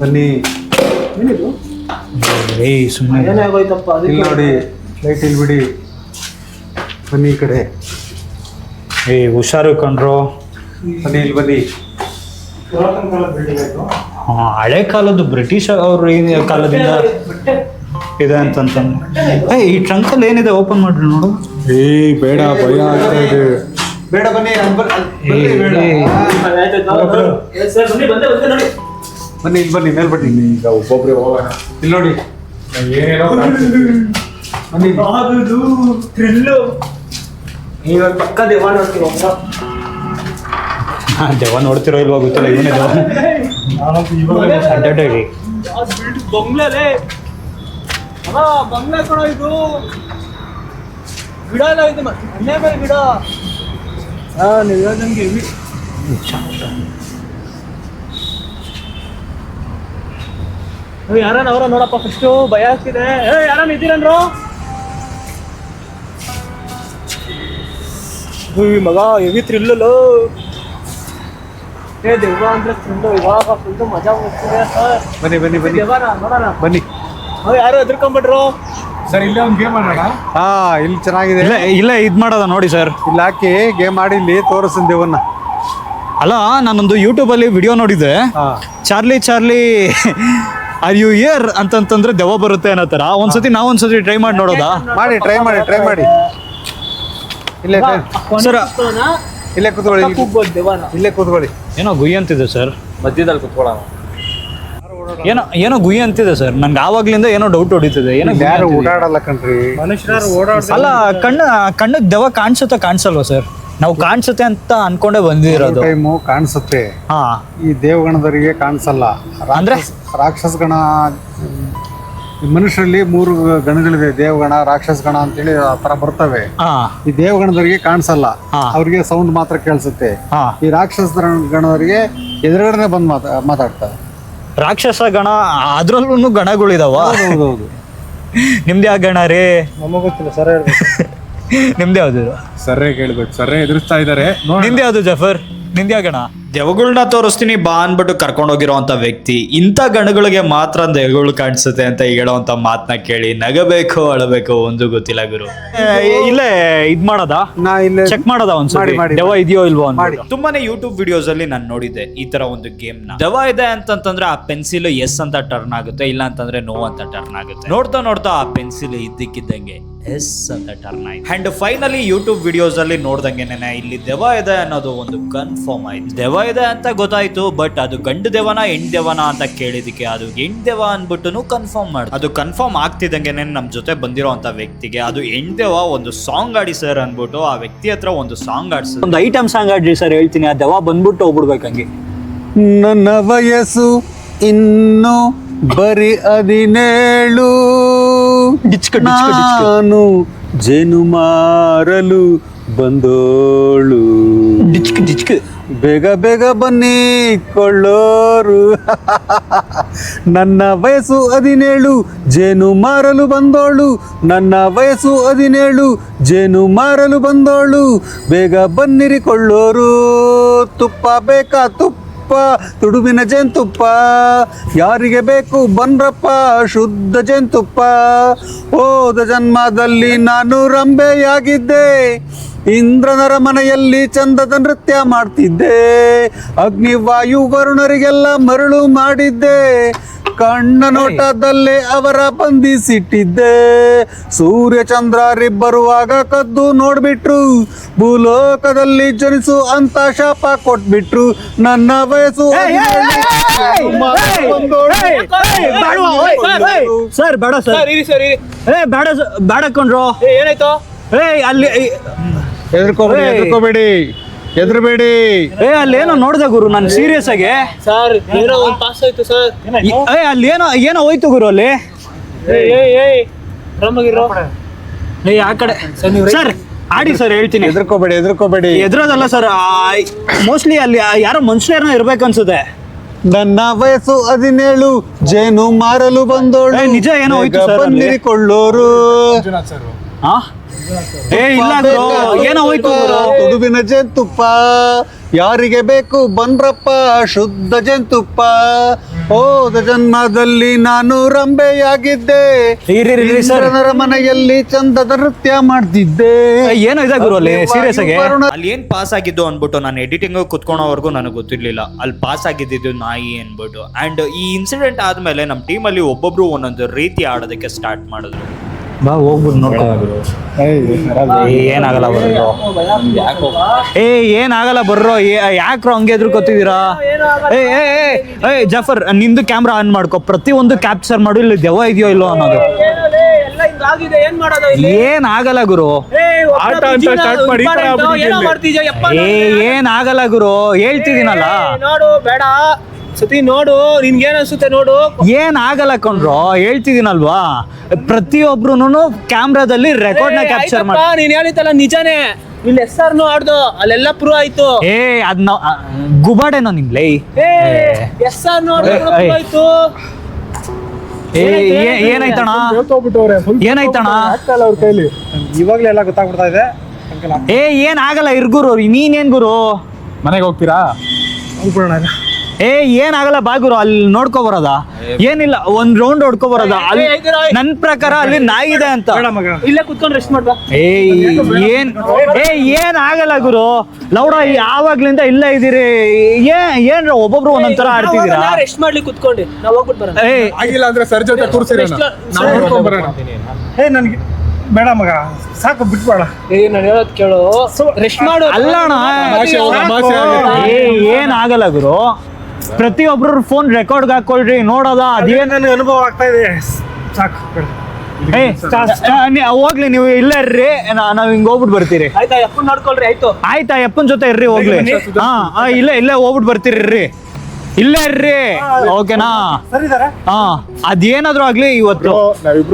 ಬನ್ನಿ. ಏನಿದು? ಏಯ್ ಸುಮ್ಮನೆ ಏನೇ ಆಗೋಯ್ತಪ್ಪ ಇಲ್ಲಿ ಅದಕ್ಕೆ ನೋಡಿ ಲೈಟ್ ಇಲ್ಲಿ ಬಿಡಿ ಬನ್ನಿ ಈ ಕಡೆ. ಏಯ್ ಹುಷಾರು ಕಂಡ್ರು ಬನ್ನಿ. ಇಲ್ಲಿ ಬನ್ನಿ ಹಳೆ ಕಾಲದ್ದು ಬ್ರಿಟಿಷ್ ಅವರು ಕಾಲದಿಂದ ಇದೆ ಅಂತಂತಂದ್ರೆ ಏ ಈ ಟ್ರಂಕಲ್ಲಿ ಏನಿದೆ ಓಪನ್ ಮಾಡ್ರಿ ನೋಡು. ಏ ಬೇಡ ಭಯ ಆಗ್ತಾ ಇದೆ. ಬೇಡ ಬನ್ನಿ ಬನ್ನಿ, ಇಲ್ಲಿ ಬನ್ನಿ ಮೇಲೆ ಬನ್ನಿ. ಈಗ ಒಬ್ಬೊಬ್ರೆ ಹೋಗೋಣ. ಇಲ್ಲಿ ನೋಡಿ. ಏನೇನೋ ಬನ್ನಿ. ಈಗ ಪಕ್ಕ ದೇವ ನೋಡ್ತೀವಿ ಹಾ, ದೆವ್ವ ನೋಡ್ತಿರೋ ಇಲ್ವಾ ಗೊತ್ತಿಲ್ಲ, ಇವನೇ ದೆವ್ವ ಅಡ್ಡಾಡಿ ಬಂಗ್ಲೆ ಬಂಗ್ಲೆ ಕಣ ಇದು ಗಿಡ ಎಲ್ಲ ಇದೆ ಮನೆ ಮೇಲೆ ಗಿಡ ಹಾ ನೀವು ಹೇಳ್ದಂಗೆ ಹೆವಿ ಯಾರನ್ನ ಅವರ ನೋಡಪ್ಪ ಫಸ್ಟು ಭಯ ಆಗ್ತಿದೆ. ಏ ಯಾರನ್ನ ಇದ್ದೀರನ್ರು? ಮಗ ಹೆವಿ ಥ್ರಿಲ್ಲಲು ಏ ದೆವ್ವ ಅಂದ್ರೆ ಫುಲ್ಲು ಇವಾಗ ಫುಲ್ಲು ಮಜಾ ಬರ್ತಿದೆ ಸರ್ ಬನ್ನಿ ಬನ್ನಿ ಬನ್ನಿ. ನೋಡೋಣ. ಬನ್ನಿ. ಅವ್ ಯಾರು ಸರ್ ಇಲ್ಲೇ ಒಂದು ಗೇಮ್ ಆಡೋಣ? ಹಾ ಇಲ್ಲಿ ಚೆನ್ನಾಗಿದೆ. ಇಲ್ಲ ಇಲ್ಲ ಇದು ಮಾಡೋದ ನೋಡಿ ಸರ್ ಇಲ್ಲಿ ಹಾಕಿ ಗೇಮ್ ಆಡಿ ಇಲ್ಲಿ ತೋರಿಸ್ತೀನಿ ದೇವನ್ನ ಅಲ್ಲ ನಾನೊಂದು ಯೂಟ್ಯೂಬಲ್ಲಿ ವಿಡಿಯೋ ನೋಡಿದ್ದೆ. Charlie Charlie are you here ಅಂತಂತಂದ್ರೆ ದೆವ್ವ ಬರುತ್ತೆ ಅನ್ನೋ ಥರ. ಒಂದ್ಸತಿ ನಾವು ಒಂದ್ಸತಿ ಟ್ರೈ ಮಾಡಿ ನೋಡೋದಾ? ಮಾಡಿ ಟ್ರೈ ಮಾಡಿ ಟ್ರೈ ಮಾಡಿ. ಇಲ್ಲೇ ಸರ್ ಇಲ್ಲೇ ಕೂತ್ಕೊಳ್ಳಿ ಇಲ್ಲೇ ಕೂತ್ಕೊಳ್ಳಿ. ಏನೋ ಗುಯ್ ಅಂತಿದೆ ಸರ್. ಮಧ್ಯದಲ್ಲಿ ಕುತ್ಕೊಳ್ಳೋಣ. ಏನೋ ಏನೋ ಗುಯ್ ಅಂತಿದೆ ಸರ್. ನನ್ಗೆ ಆವಾಗ್ಲಿಂದ ಏನೋ ಡೌಟ್ ಹೊಡಿತಿದೆ. ಏನೋ ಇಲ್ಲಿ ಗುಯ್ ಯಾರು ಅಂತಿದೆ. ಓಡಾಡಲ್ಲ ಕಣ್ರಿ. ಮನುಷ್ಯರು ಓಡಾಡ್ತಾರೆ ಅಲ್ಲ ಕಣ್ಣ ಕಣ್ಣಿಗೆ ದೆವ ಕಾಣಿಸುತ್ತಾ ಕಾಣಿಸಲ್ವಾ ಸರ್? ನಾವು ಕಾಣಿಸುತ್ತೆ ಅಂತ ಅನ್ಕೊಂಡೇ ಬಂದಿರೋದು. ಟೈಮು ಕಾಣಿಸುತ್ತೆ. ಹಾ. ಈ ದೇವಗಣದವರಿಗೆ ಕಾಣಿಸಲ್ಲ. ಅಂದ್ರೆ? ರಾಕ್ಷಸ- ರಾಕ್ಷಸ ಗಣ ಈ ಮನುಷ್ಯರಲ್ಲಿ ಮೂರು ಗಣಗಳಿದೆ ದೇವಗಣ ರಾಕ್ಷಸ ಗಣ ಅಂತೇಳಿ ಆ ತರ ಬರ್ತವೆ. ಈ ದೇವಗಣದವರಿಗೆ ಕಾಣಿಸಲ್ಲ. ಅವರಿಗೆ ಸೌಂಡ್ ಮಾತ್ರ ಕೇಳಿಸುತ್ತೆ. ಹಾ. ಈ ರಾಕ್ಷಸ ಗಣದವರಿಗೆ ಎದುರುಗಡೆ ಬಂದು ಮಾತಾ ಮಾತಾಡ್ತಾರೆ. ರಾಕ್ಷಸ ಗಣ ಅದ್ರಲ್ಲೂ ಗಣಗಳಿದಾವ? ಹೌದೌದು ನಿಮ್ದು ಯಾವ ಗಣ ರೀ? ನಮಗೆ ಗೊತ್ತಿಲ್ಲ ಸರ್ ಹೇಳ್ಬೇಕು. ನಿಮ್ದು ಯಾವ್ದು? ಸರ್ರೆ ಕೇಳ್ಬೇಕು ಸರ್ರೆ ಎದುರಿಸ್ತಾ ಇದ್ದಾರೆ. ನಿಮ್ದು ಯಾವ್ದು ಜಫರ್? ನಿಮ್ದು ಯಾವ ಗಣ? ದೆವ್ವಗಳನ್ನ ತೋರಿಸ್ತೀನಿ ಬಾ ಅನ್ಬಿಟ್ಟು ಅಂತ ವ್ಯಕ್ತಿ. ಇಂಥ ಗಣಗಳಿಗೆ ಮಾತ್ರ ದೆವಗಳು ಕಾಣಿಸುತ್ತೆ ಅಂತ ಹೇಳೋಂಥ ಮಾತನ್ನ ಕೇಳಿ ನಗಬೇಕು ಅಳಬೇಕು ಒಂದು ಗೊತ್ತಿಲ್ಲ ಗುರು. ಏ, ಇಲ್ಲೇ ಇದ್ ಮಾಡೋದಾ? ನಾ ಇಲ್ಲೇ ಚೆಕ್ ಮಾಡೋದ ಒಂದ್ಸರಿ ದೆವ ಇದೆಯೋ ಇಲ್ವೋ ಮಾಡಿ. ಅಂತ ತುಂಬಾನೇ ಯೂಟ್ಯೂಬ್ ವಿಡಿಯೋಸ್ ಅಲ್ಲಿ ನಾನು ನೋಡಿದ್ದೆ ಈ ತರ ಒಂದು ಗೇಮ್ನ. ದವ ಇದೆ ಅಂತಂತಂದ್ರೆ ಆ ಪೆನ್ಸಿಲ್ ಎಸ್ ಅಂತ ಟರ್ನ್ ಆಗುತ್ತೆ ಇಲ್ಲ ಅಂತಂದ್ರೆ ನೋ ಅಂತ ಟರ್ನ್ ಆಗುತ್ತೆ. ನೋಡ್ತಾ ನೋಡ್ತಾ ಆ ಪೆನ್ಸಿಲ್ ಇದ್ದಕ್ಕಿದ್ದಂಗೆ ಎಸ್ ಅಂತ ಟರ್ನ್ ಆಯ್ತು ಅಂಡ್ ಫೈನಲಿ ಯೂಟ್ಯೂಬ್ ವಿಡಿಯೋಸ್ ಅಲ್ಲಿ ನೋಡ್ದಂಗೆನೆ ಇಲ್ಲಿ ದೆವ ಇದೆ ಅನ್ನೋದು ಒಂದು ಕನ್ಫರ್ಮ್ ಆಯ್ತು. ದೆವ ಇದೆ ಅಂತ ಗೊತ್ತಾಯ್ತು ಬಟ್ ಅದು ಗಂಡು ದೆವನ ಹೆಣ್ ದೆವನ ಅಂತ ಕೇಳಿದಕ್ಕೆ ಅದು ಹೆಣ್ ದೆವ ಅಂದ್ಬಿಟ್ಟು ಕನ್ಫರ್ಮ್ ಮಾಡಿ ಅದು ಕನ್ಫರ್ಮ್ ಆಗ್ತಿದ್ದಂಗೆನೆ ನಮ್ ಜೊತೆ ಬಂದಿರೋ ಅಂತ ವ್ಯಕ್ತಿಗೆ ಅದು ಹೆಣ್ ದೆವ ಒಂದು ಸಾಂಗ್ ಆಡಿ ಸರ್ ಅನ್ಬಿಟ್ಟು ಆ ವ್ಯಕ್ತಿ ಹತ್ರ ಒಂದು ಸಾಂಗ್ ಆಡ್ಸ ಒಂದು ಐಟಮ್ ಸಾಂಗ್ ಆಡ್ರಿ ಸರ್ ಹೇಳ್ತೀನಿ. ಆ ದೆವ ಬಂದ್ಬಿಟ್ಟು ಹೋಗ್ಬಿಡ್ಬೇಕಂಗೆ ನನ್ನ ವಯಸ್ಸು ಇನ್ನು ಬರಿ ಹದಿನೇಳು. ಡಿಚ್ಕ. ನಾನು ಜೇನು ಮಾರಲು ಬಂದೋಳು. ಡಿಚ್ಕ್ ಡಿಚ್ಕ್. ಬೇಗ ಬೇಗ ಬನ್ನಿ ಕೊಳ್ಳೋರು. ನನ್ನ ವಯಸ್ಸು ಹದಿನೇಳು ಜೇನು ಮಾರಲು ಬಂದೋಳು. ನನ್ನ ವಯಸ್ಸು ಹದಿನೇಳು ಜೇನು ಮಾರಲು ಬಂದೋಳು. ಬೇಗ ಬನ್ನಿರಿ ಕೊಳ್ಳೋರು. ತುಪ್ಪ ಬೇಕಾ ತುಪ್ಪ. ತುಡುಬಿನ ಜೇನುತುಪ್ಪ. ಯಾರಿಗೆ ಬೇಕು ಬನ್ರಪ್ಪ, ಶುದ್ಧ ಜೇನುತುಪ್ಪ. ಹೋದ ಜನ್ಮದಲ್ಲಿ ನಾನು ರಂಬೆಯಾಗಿದ್ದೆ ಇಂದ್ರನರ ಮನೆಯಲ್ಲಿ ಚಂದದ ನೃತ್ಯ ಮಾಡ್ತಿದ್ದೆ. ಅಗ್ನಿವಾಯು ವರುಣರಿಗೆಲ್ಲ ಮರಳು ಮಾಡಿದ್ದೆ. ಕಣ್ಣ ನೋಟದಲ್ಲೇ ಅವರ ಬಂಧಿಸಿಟ್ಟಿದ್ದೆ ಸೂರ್ಯ ಚಂದ್ರರಿಬ್ಬರುವಾಗ ಕದ್ದು ನೋಡ್ಬಿಟ್ರು ಭೂಲೋಕದಲ್ಲಿ ಜನಿಸು ಅಂತ ಶಾಪ ಕೊಟ್ಬಿಟ್ರು ನನ್ನ ವಯಸ್ಸು ಸರ್ ಬೇಡ ಸರ್ ಏ ಬೇಡ ಬೇಡ ಕೊಂಡ್ರು ಏ ಏನಾಯ್ತು ಏ ಅಲ್ಲಿ ಎದ್ರಕೋಬೇಡಿ ಏಯ್. ಎದ್ರಬೇಡಿ ಏ ಅಲ್ಲೇನೋ ನೋಡ್ದೆ ಗುರು ನಾನು ಸೀರಿಯಸ್ ಆಗಿ. ಸರ್ ಏನೋ ಒಂದು ಪಾಸ್ ಆಯ್ತು ಸರ್ ಏ ಅಲ್ಲಿ ಏನೋ ಏನೋ ಹೋಯ್ತು ಗುರು ಅಲ್ಲಿ? ಏ ಆ ಕಡೆ. ಸರ್ ಆಡಿ ಸರ್ ಹೇಳ್ತೀನಿ. ಎದ್ರಕೋಬೇಡಿ ಎದ್ರಕೋಬೇಡಿ ಎದ್ರೋದಲ್ಲ ಸರ್ ಮೋಸ್ಟ್ಲಿ ಅಲ್ಲಿ ಆ ಯಾರೋ ಮನುಷ್ಯರನ್ನ ಇರ್ಬೇಕು ಅನ್ಸುತ್ತೆ ನನ್ನ ವಯಸ್ಸು ಹದಿನೇಳು ಜೇನು ಮಾರಲು ಬಂದೋಳು. ಏ, ನಿಜ ಏನೋ ಹೋಯ್ತು ಸರ್. ಬಂದಿರಿಕೊಳ್ಳೋರು? ಏ ಇಲ್ಲ ಗುರು ಏನೋ ಹೋಯ್ತು ಗುರು? ತುಡುಬಿನ ಜೇನುತುಪ್ಪ ಯಾರಿಗೆ ಬೇಕು ಬನ್ರಪ್ಪ ಶುದ್ಧ ಜೇನುತುಪ್ಪ ಹೋದ ಜನ್ಮದಲ್ಲಿ ನಾನು ರಂಬೆಯಾಗಿದ್ದೆ ಇರಿ, ಸರ್. ಇಂದ್ರನರ ಮನೆಯಲ್ಲಿ ಚಂದದ ನೃತ್ಯ ಮಾಡ್ತಿದ್ದೆ. ಏನೋ ಇದೆ ಗುರು ಅಲ್ಲಿ? ಸೀರಿಯಸ್ ಆಗಿ? ವರುಣ ಅಲ್ಲಿ ಏನ್ ಪಾಸ್ ಆಗಿದ್ದು ಅನ್ಬಿಟ್ಟು ನಾನು ಎಡಿಟಿಂಗ್ ಕುತ್ಕೊಳೋವರೆಗೂ ನನಗೆ ಗೊತ್ತಿರ್ಲಿಲ್ಲ. ಅಲ್ಲಿ ಪಾಸ್ ಆಗಿದ್ದು ನಾಯಿ ಅನ್ಬಿಟ್ಟು ಅಂಡ್ ಈ ಇನ್ಸಿಡೆಂಟ್ ಆದ್ಮೇಲೆ ನಮ್ಮ ಟೀಮಲ್ಲಿ ಒಬ್ಬೊಬ್ರು ಒಂದೊಂದು ರೀತಿ ಆಡೋದಕ್ಕೆ ಸ್ಟಾರ್ಟ್ ಮಾಡಿದ್ರು. ಬಾ ಹೋಗ್ಬಿಟ್ಟು ನೋಡ್ಕೊ. ಏನಾಗಲ್ಲ ಬರ್ರೋ ಏ ಏನಾಗಲ್ಲ ಬರ್ರೋ ಯಾಕ್ರೋ ಹಂಗೆ ಎದ್ರು ಗೊತ್ತಿದ್ದೀರಾ ಏ ಏ ಏ, ಏ ಜಫರ್ ನಿಂದು ಕ್ಯಾಮ್ರಾ ಆನ್ ಮಾಡ್ಕೊ. ಪ್ರತಿ ಒಂದು ಕ್ಯಾಪ್ಚರ್ ಮಾಡು ಇಲ್ಲಿ ದೆವ್ವ ಇದೆಯೋ ಇಲ್ಲೋ ಅನ್ನೋದು. ಏನ್ ಆಗಲ್ಲ ಇಲ್ಲಿ ಏನಾಗಲ್ಲ ಗುರು. ಏನ್ ಆಗಲ್ಲ ಗುರು. ಹೇಳ್ತಿದ್ದೀನಲ್ಲ. ನೋಡು ಬೇಡ. ಸತಿ ನೋಡು ನಿನ್ಗೇನ್ ಅನ್ಸುತ್ತೆ ನೋಡು. ಏನ್ ಆಗಲ್ಲ ಕಣ್ರೋ ಹೇಳ್ತಿದೀನಲ್ವಾ ಪ್ರತಿಯೊಬ್ರು ಕ್ಯಾಮ್ರಾದಲ್ಲಿ ರೆಕಾರ್ಡ್ನ ಕ್ಯಾಪ್ಚರ್ ಮಾಡಿ ನೀನ್ ಹೇಳಿತಲ್ಲ ನಿಜಾನೇ. ಇಲ್ಲಿ ಎಸ್ ಆರ್ ಆಡ್ದು ಅಲ್ಲೆಲ್ಲ ಪ್ರೂವ್ ಆಯ್ತು. ಏ ಅದ್ನ ಗುಬಾಡೇನೋ ನಿಮ್ಲೆ ಎಸ್ ಆರ್. ಆಯ್ತು. ಏ ಏ- ಏನಾಯ್ತಣ ಏನಾಯ್ತಣ ಅವ್ರ ಕೈಲಿ. ಇವಾಗ್ಲೇ ಎಲ್ಲ ಗೊತ್ತಾಗ್ಬಿಡ್ತಾ ಇದೆ. ಏ ಏನ್ ಆಗಲ್ಲ ಇರ್ಗುರು ನೀನೇನ್ ಗುರು? ಮನೆಗೆ ಹೋಗ್ತೀರಾ? ಹೋಗ್ಬಿಡೋಣ ಏ ಏನಾಗಲ್ಲ ಬಾಗುರು ಅಲ್ಲಿ ನೋಡ್ಕೊ ಬರೋದ? ಏನಿಲ್ಲ ಒಂದ್ ರೌಂಡ್ ಹೊಡ್ಕೊ ಬರೋದ? ಅಲ್ಲಿ ನನ್ ಪ್ರಕಾರ ಅಲ್ಲಿ ನಾಯಿ ಇದೆ ಅಂತ. ಇಲ್ಲೇ ಕುತ್ಕೊಂಡು ರೆಸ್ಟ್ ಮಾಡ್ದ ಏ ಏನ್ ಏ ಏನ್ ಆಗಲ್ಲ ಗುರು? ಲೌಡ ಯಾವಾಗ್ಲಿಂದ ಇಲ್ಲ ಇದೀರಿ ಏ ಏನ್ ಒಬ್ಬೊಬ್ರು ಒಂದೊಂದ್ ತರ ಆಡ್ತಿದೀರಾ ರೆಸ್ಟ್ ಮಾಡ್ಲಿ ಕುತ್ಕೊಂಡು. ನಾವ್ ಹೋಗ್ಬಿಟ್ಟು ಬರೋಣ. ಏ ಆಗಿಲ್ಲ ಅಂದ್ರೆ ಸರ್ ಜೊತೆ ಬರೋಣ. ಏ ನನಗೆ ಬೇಡ ಮಗ. ಸಾಕು ಬಿಟ್ಬೇಡ. ಏ ನಾನು ಹೇಳೋದ್ ಕೇಳು. ರೆಸ್ಟ್ ಮಾಡು. ಅಲ್ಲಣ್ಣ ಏನ್ ಆಗಲ್ಲ ಗುರು? ಪ್ರತಿಯೊಬ್ರು ಫೋನ್ ರೆಕಾರ್ಡ್ ಹಾಕೊಳ್ರಿ ನೋಡೋದ ಅದೇ ನನಗೆ ಅನುಭವ ಆಗ್ತಾ ಇದೆ. ಸಾಕು ಏ ಹೋಗ್ಲಿ ನೀವು ಇಲ್ಲೇ ಇರ್ರಿ. ನಾ- ನಾವ್ ಹಿಂಗ್ ಹೋಗ್ಬಿಟ್ಟು ಬರ್ತೀರಿ. ಆಯ್ತಾ ಎಪ್ಪನ್ ನೋಡ್ಕೊಳ್ರಿ ಆಯ್ತು. ಆಯ್ತಾ ಯಪ್ಪನ ಜೊತೆ ಇರ್ರಿ ಹೋಗ್ಲಿ. ಹಾ ಇಲ್ಲ ಇಲ್ಲೇ ಇಲ್ಲೇ ಹೋಗ್ಬಿಟ್ಟು ಬರ್ತೀರಿ ಇರ್ರಿ. ಇಲ್ಲೇ ಇರ್ರಿ ಓಕೆನಾ? ಹಾ ಅದೇನಾದ್ರೂ ಆಗ್ಲಿ ಇವತ್ತು.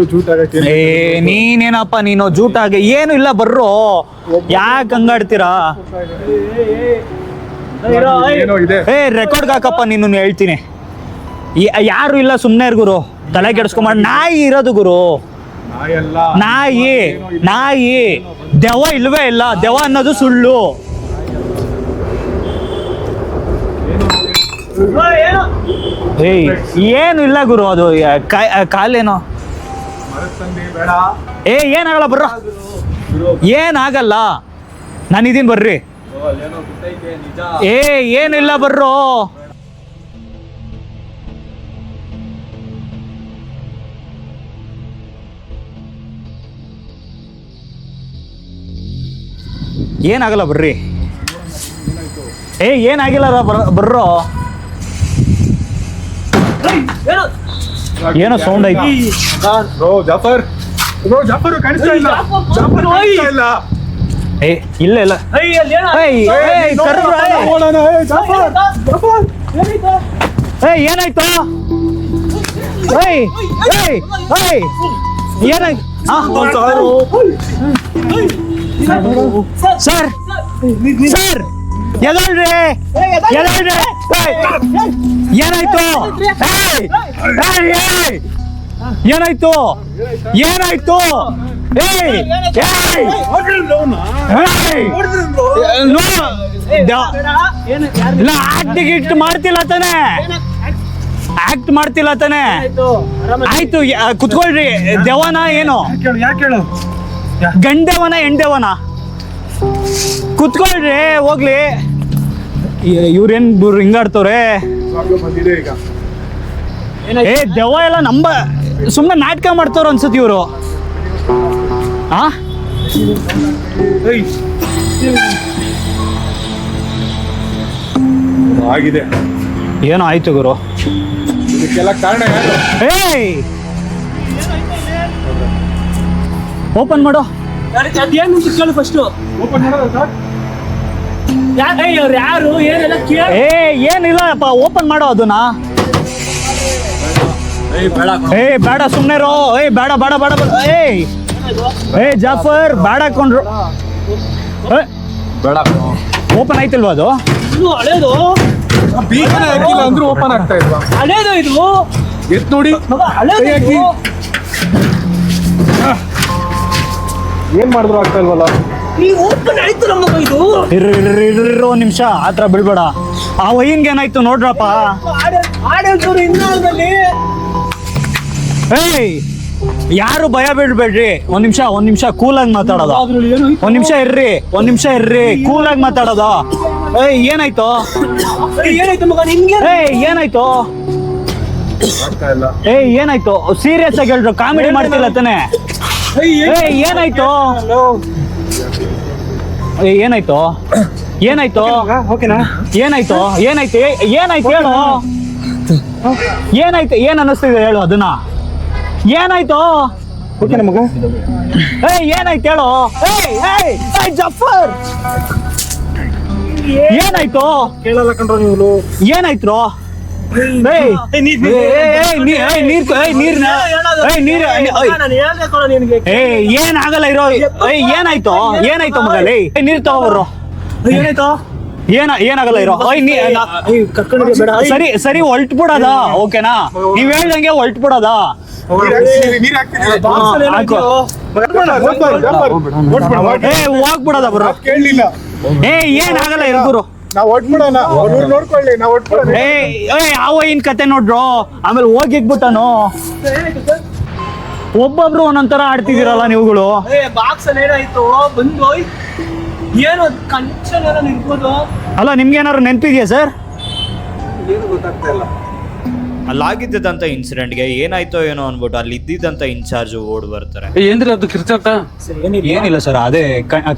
ಜೂಟ್ ಏ ನೀನೇನಪ್ಪ ನೀನು ಜೂಟಾಗೆ ಏನು ಇಲ್ಲ ಬರ್ರೋ. ಯಾಕೆ ಹಂಗಾಡ್ತೀರಾ ಏನೋ ಇದೆ. ಏ ರೆಕಾರ್ಡ್ ಹಾಕಪ್ಪ ನೀನು ಹೇಳ್ತೀನಿ. ಯ- ಯಾರು ಇಲ್ಲ ಸುಮ್ಮನೆ ಗುರು. ತಲೆ ಕೆಡಿಸ್ಕೊಂಬ ನಾಯಿ ಇರೋದು ಗುರು. ನಾಯಲ್ಲ ನಾಯಿ ನಾಯಿ. ದೆವ್ವ ಇಲ್ವೇ ಇಲ್ಲ. ದೆವ ಅನ್ನೋದು ಸುಳ್ಳು. ಏಯ್ ಏನು ಇಲ್ಲ ಗುರು ಅದು. ಕಾಲೇನು ಕಾ- ಕಾಲೇನೋ. ಬೇಡ. ಏ ಏನಾಗಲ್ಲ ಬರ್ರ. ಏನಾಗಲ್ಲ. ನಾನು ಇದೀನಿ ಬರ್ರಿ. ಏ ಏನಿಲ್ಲ ಬರ್ರೋ. ಏನಾಗಲ್ಲ ಬರ್ರಿ. ಏ ಏನಾಗಿಲ್ಲ ಬರ್- ಬರ್ರೋ. ಏನೋ ಸೌಂಡ್ ಐತಿ. ಬ್ರೋ ಜಾಫರ್. ಬ್ರೋ ಜಾಫರ್ ಕಾಣಿಸ್ತಾ ಇಲ್ಲ. ಜಾಫರ್ ಕಾಣಿಸ್ತಾ ಇಲ್ಲ. ಏ ಇಲ್ಲ ಇಲ್ಲ. ಏ, ಏನಾಯ್ತು? ಏಯ್ ಏಯ್ ಏಯ್ ಏನಾಯ್ತು? ಸರ್. ಸರ್. ಎದಳ್ರಿ? ಎದಳ್ರಿ? ಏಯ್! ಏನಾಯ್ತು! ಏನಾಯ್ತು? ಏನಾಯ್ತು? ಆಕ್ಟ್ ಗಿಕ್ಟ್ ಮಾಡ್ತಿಲ್ಲ ತಾನೆ. ಆಕ್ಟ್ ಮಾಡ್ತಿಲ್ಲ ತಾನೆ. ಆಯ್ತು ಕುತ್ಕೊಳ್ರಿ. ದೇವನ ಏನು? ಗಂಡೇವನ, ಹೆಂಡೇವನ? ಕುತ್ಕೊಳ್ರಿ, ಹೋಗ್ಲಿ. ಇವ್ರೇನ್ ಇವ್ರು ಹಿಂಗಾಡ್ತವ್ರೆ? ಏ ದೆವ್ವ ಎಲ್ಲ ನಂಬ ಸುಮ್ಮನೆ ನಾಟಕ ಮಾಡ್ತವ್ರ ಅನ್ಸುತ್ತೆ ಇವರು. ಆ? ಆಗಿದೆ. ಏನೋ ಆಯ್ತು ಗುರು. ಇದಕ್ಕೆಲ್ಲ ಕಾರಣ ಏಯ್! ಓಪನ್ ಮಾಡು. ಅದೇನು ಅಂತ ಕೇಳು ಫಸ್ಟ್ ಓಪನ್ ಮಾಡೋದು ಸರ್? ಅವ್ರು ಯಾರು? ಏನೆಲ್ಲ ಕೇಳ ಏ ಏನಿಲ್ಲಪ್ಪ ಓಪನ್ ಮಾಡೋ ಅದನ್ನ. ಏಯ್ ಬೇಡ ಸುಮ್ಮನೆ ರೋ ಏಯ್ ಬೇಡ ಬೇಡ ಬೇಡ ಬೇಡ. ಏಯ್! ಏ ಜಾಫರ್ ಬೇಡ ಹಾಕೊಂಡ್ರು. ಬೇಡ ಓಪನ್ ಆಯ್ತಿಲ್ವಾ ಅದು? ಇದು ಹಳೇದು. ಬೀಗನೇ ಹಾಕಿಲ್ಲ ಅಂದ್ರೂ ಓಪನ್ ಆಗ್ತಾ ಇಲ್ವಾ? ಹಳೇದು ಇದು. ಎತ್ ನೋಡಿ. ಮಗ ಹಳೇದು ಕೈ ಹಾಕಿ. ಇದು. ಏನ್ ಮಾಡಿದ್ರು ಆಗ್ತಾ ಇಲ್ವಲ್ಲ? ಈ ಓಪನ್ ಆಯ್ತು ಇದು ಇರ್ರಿ ಇರ್ರಿ ಇರ್ರಿ ಇರ್ರಿ ಒಂದ್ ನಿಮಿಷ ಆತರ ಬಿಡ್ಬೇಡ. ಆ ವೈನ್ಗೆ ಏನಾಯ್ತು ನೋಡ್ರಪ್ಪ? ಏಯ್! ಯಾರು ಭಯ ಬಿಡ್ಬೇಡ್ರಿ? ಒಂದ್ ನಿಮಿಷ ಒಂದ್ ನಿಮಿಷ ಕೂಲ್ ಕೂಲಾಗಿ ಮಾತಾಡೋದು. ಒಂದ್ ನಿಮಿಷ ಇರ್ರಿ ಒಂದ್ ನಿಮಿಷ ಇರ್ರಿ ಕೂಲಾಗಿ ಮಾತಾಡೋದ. ಏಯ್ ಏನಾಯ್ತು? ಏನಾಯ್ತು ಮಗ ನಿನ್ಗೆ ಏಯ್ ಏನಾಯ್ತು? ಏಯ್ ಸೀರಿಯಸ್ ಆಗಿ ಹೇಳ್ರು ಕಾಮಿಡಿ ಮಾಡ್ತಿಲ್ಲ ತಾನೆ. ಏಯ್ ಏನಾಯ್ತು? ಏಯ್ ಏನಾಯ್ತು? ಏನಾಯ್ತು? ಓಕೆನಾ ಏನಾಯ್ತು? ಏನಾಯ್ತು? ಏ- ಏನಾಯ್ತು ಹೇಳು? ಏನಾಯ್ತು? ಏನ್ ಅನ್ನಿಸ್ತಿದೆ ಹೇಳು ಅದನ್ನ. ಏನಾಯ್ತು? ಓಕೆನಾ ಮಗ ಏಯ್ ಏನಾಯ್ತು ಹೇಳು? ಏಯ್ ಏಯ್ ಏಯ್ ಜಫರ್! ಏನಾಯ್ತು? ಕೇಳಲ್ಲ ಕಣ್ರೋ ನೀವು ಏನಾಯ್ತು? ಏಯ್ ಏಯ್, ಏಯ್, ಏಯ್, ನೀ- ಏಯ್, ನೀರ್ ಕ- ಏಯ್, ನೀರ್ನ ಏಯ್ ನೀರ್ ಏಯ್, ನಾನು ಹೇಳ್ದೆ ಕಣೋ ನಿನ್ಗೆ. ಏಯ್ ಏನ್ ಆಗಲ್ಲ ಇರೋ ಏಯ್ ಏನಾಯ್ತು? ಏನಾಯ್ತು ಮಗಲೇ ಏಯ್ ನೀರ್ ತಗೋಬರ್ರು ಏನಾಯ್ತು? ಏನ ಏನಾಗಲ್ಲ ಇರೋ? ಸರಿ ಸರಿ ಹೊಲ್ಟ್ ಬಿಡೋದ ಓಕೆನಾ? ನೀವ್ ಹೇಳ್ದಂಗೆ ಹೊಲ್ಟ್ ಬಿಡೋದ ಹೋಗ್ಬಿಡೋದ ಬ್ರೋ ಕೇಳಲಿಲ್ಲ. ಏ ಏನ್ ಆಗಲ್ಲ ಇರೋ ಗುರು ನಾವು ಒಟ್ಬಿಡೋಣ ಅವ್ರು ನೋಡ್ಕೊಳ್ಳಿ ನಾವು ಒಟ್ಬಿಡೋಣ ಏ ಯಾವ ಏನ್ ಕತೆ ನೋಡ್ರು? ಆಮೇಲೆ ಹೋಗಿಗ್ಬಿಟ್ಟನು ಒಬ್ಬೊಬ್ರು ಒಂದೊಂದರ ಆಡ್ತಿದಿರಲ್ಲ ನೀವುಗಳು. ಏ ಬಾಕ್ಸ್ ಅಲ್ಲಿ ಏನಾಯ್ತು? ಬಂದು ಏನು ಕನ್ಸಲ್ ಏನೋ ಅಲ್ಲ ನಿಮ್ಗೆ ಏನಾದ್ರು ನೆನಪಿದ್ಯಾ ಸರ್? ಅಲ್ಲಾಗಿದ್ದಂಥ ಇನ್ಸಿಡೆಂಟ್ಗೆ ಏನಾಯ್ತೋ ಏನೋ ಅನ್ಬಿಟ್ಟು ಅಲ್ಲಿ ಇದ್ದಿದ್ದಂತ ಇನ್ಚಾರ್ಜ್ ಓಡ್ ಬರ್ತಾರೆ. ಏನ್ರಿ ಅದು ಕಿರ್ಚಾಟ? ಏನಿಲ್ಲ. ಸರ್ ಅದೇ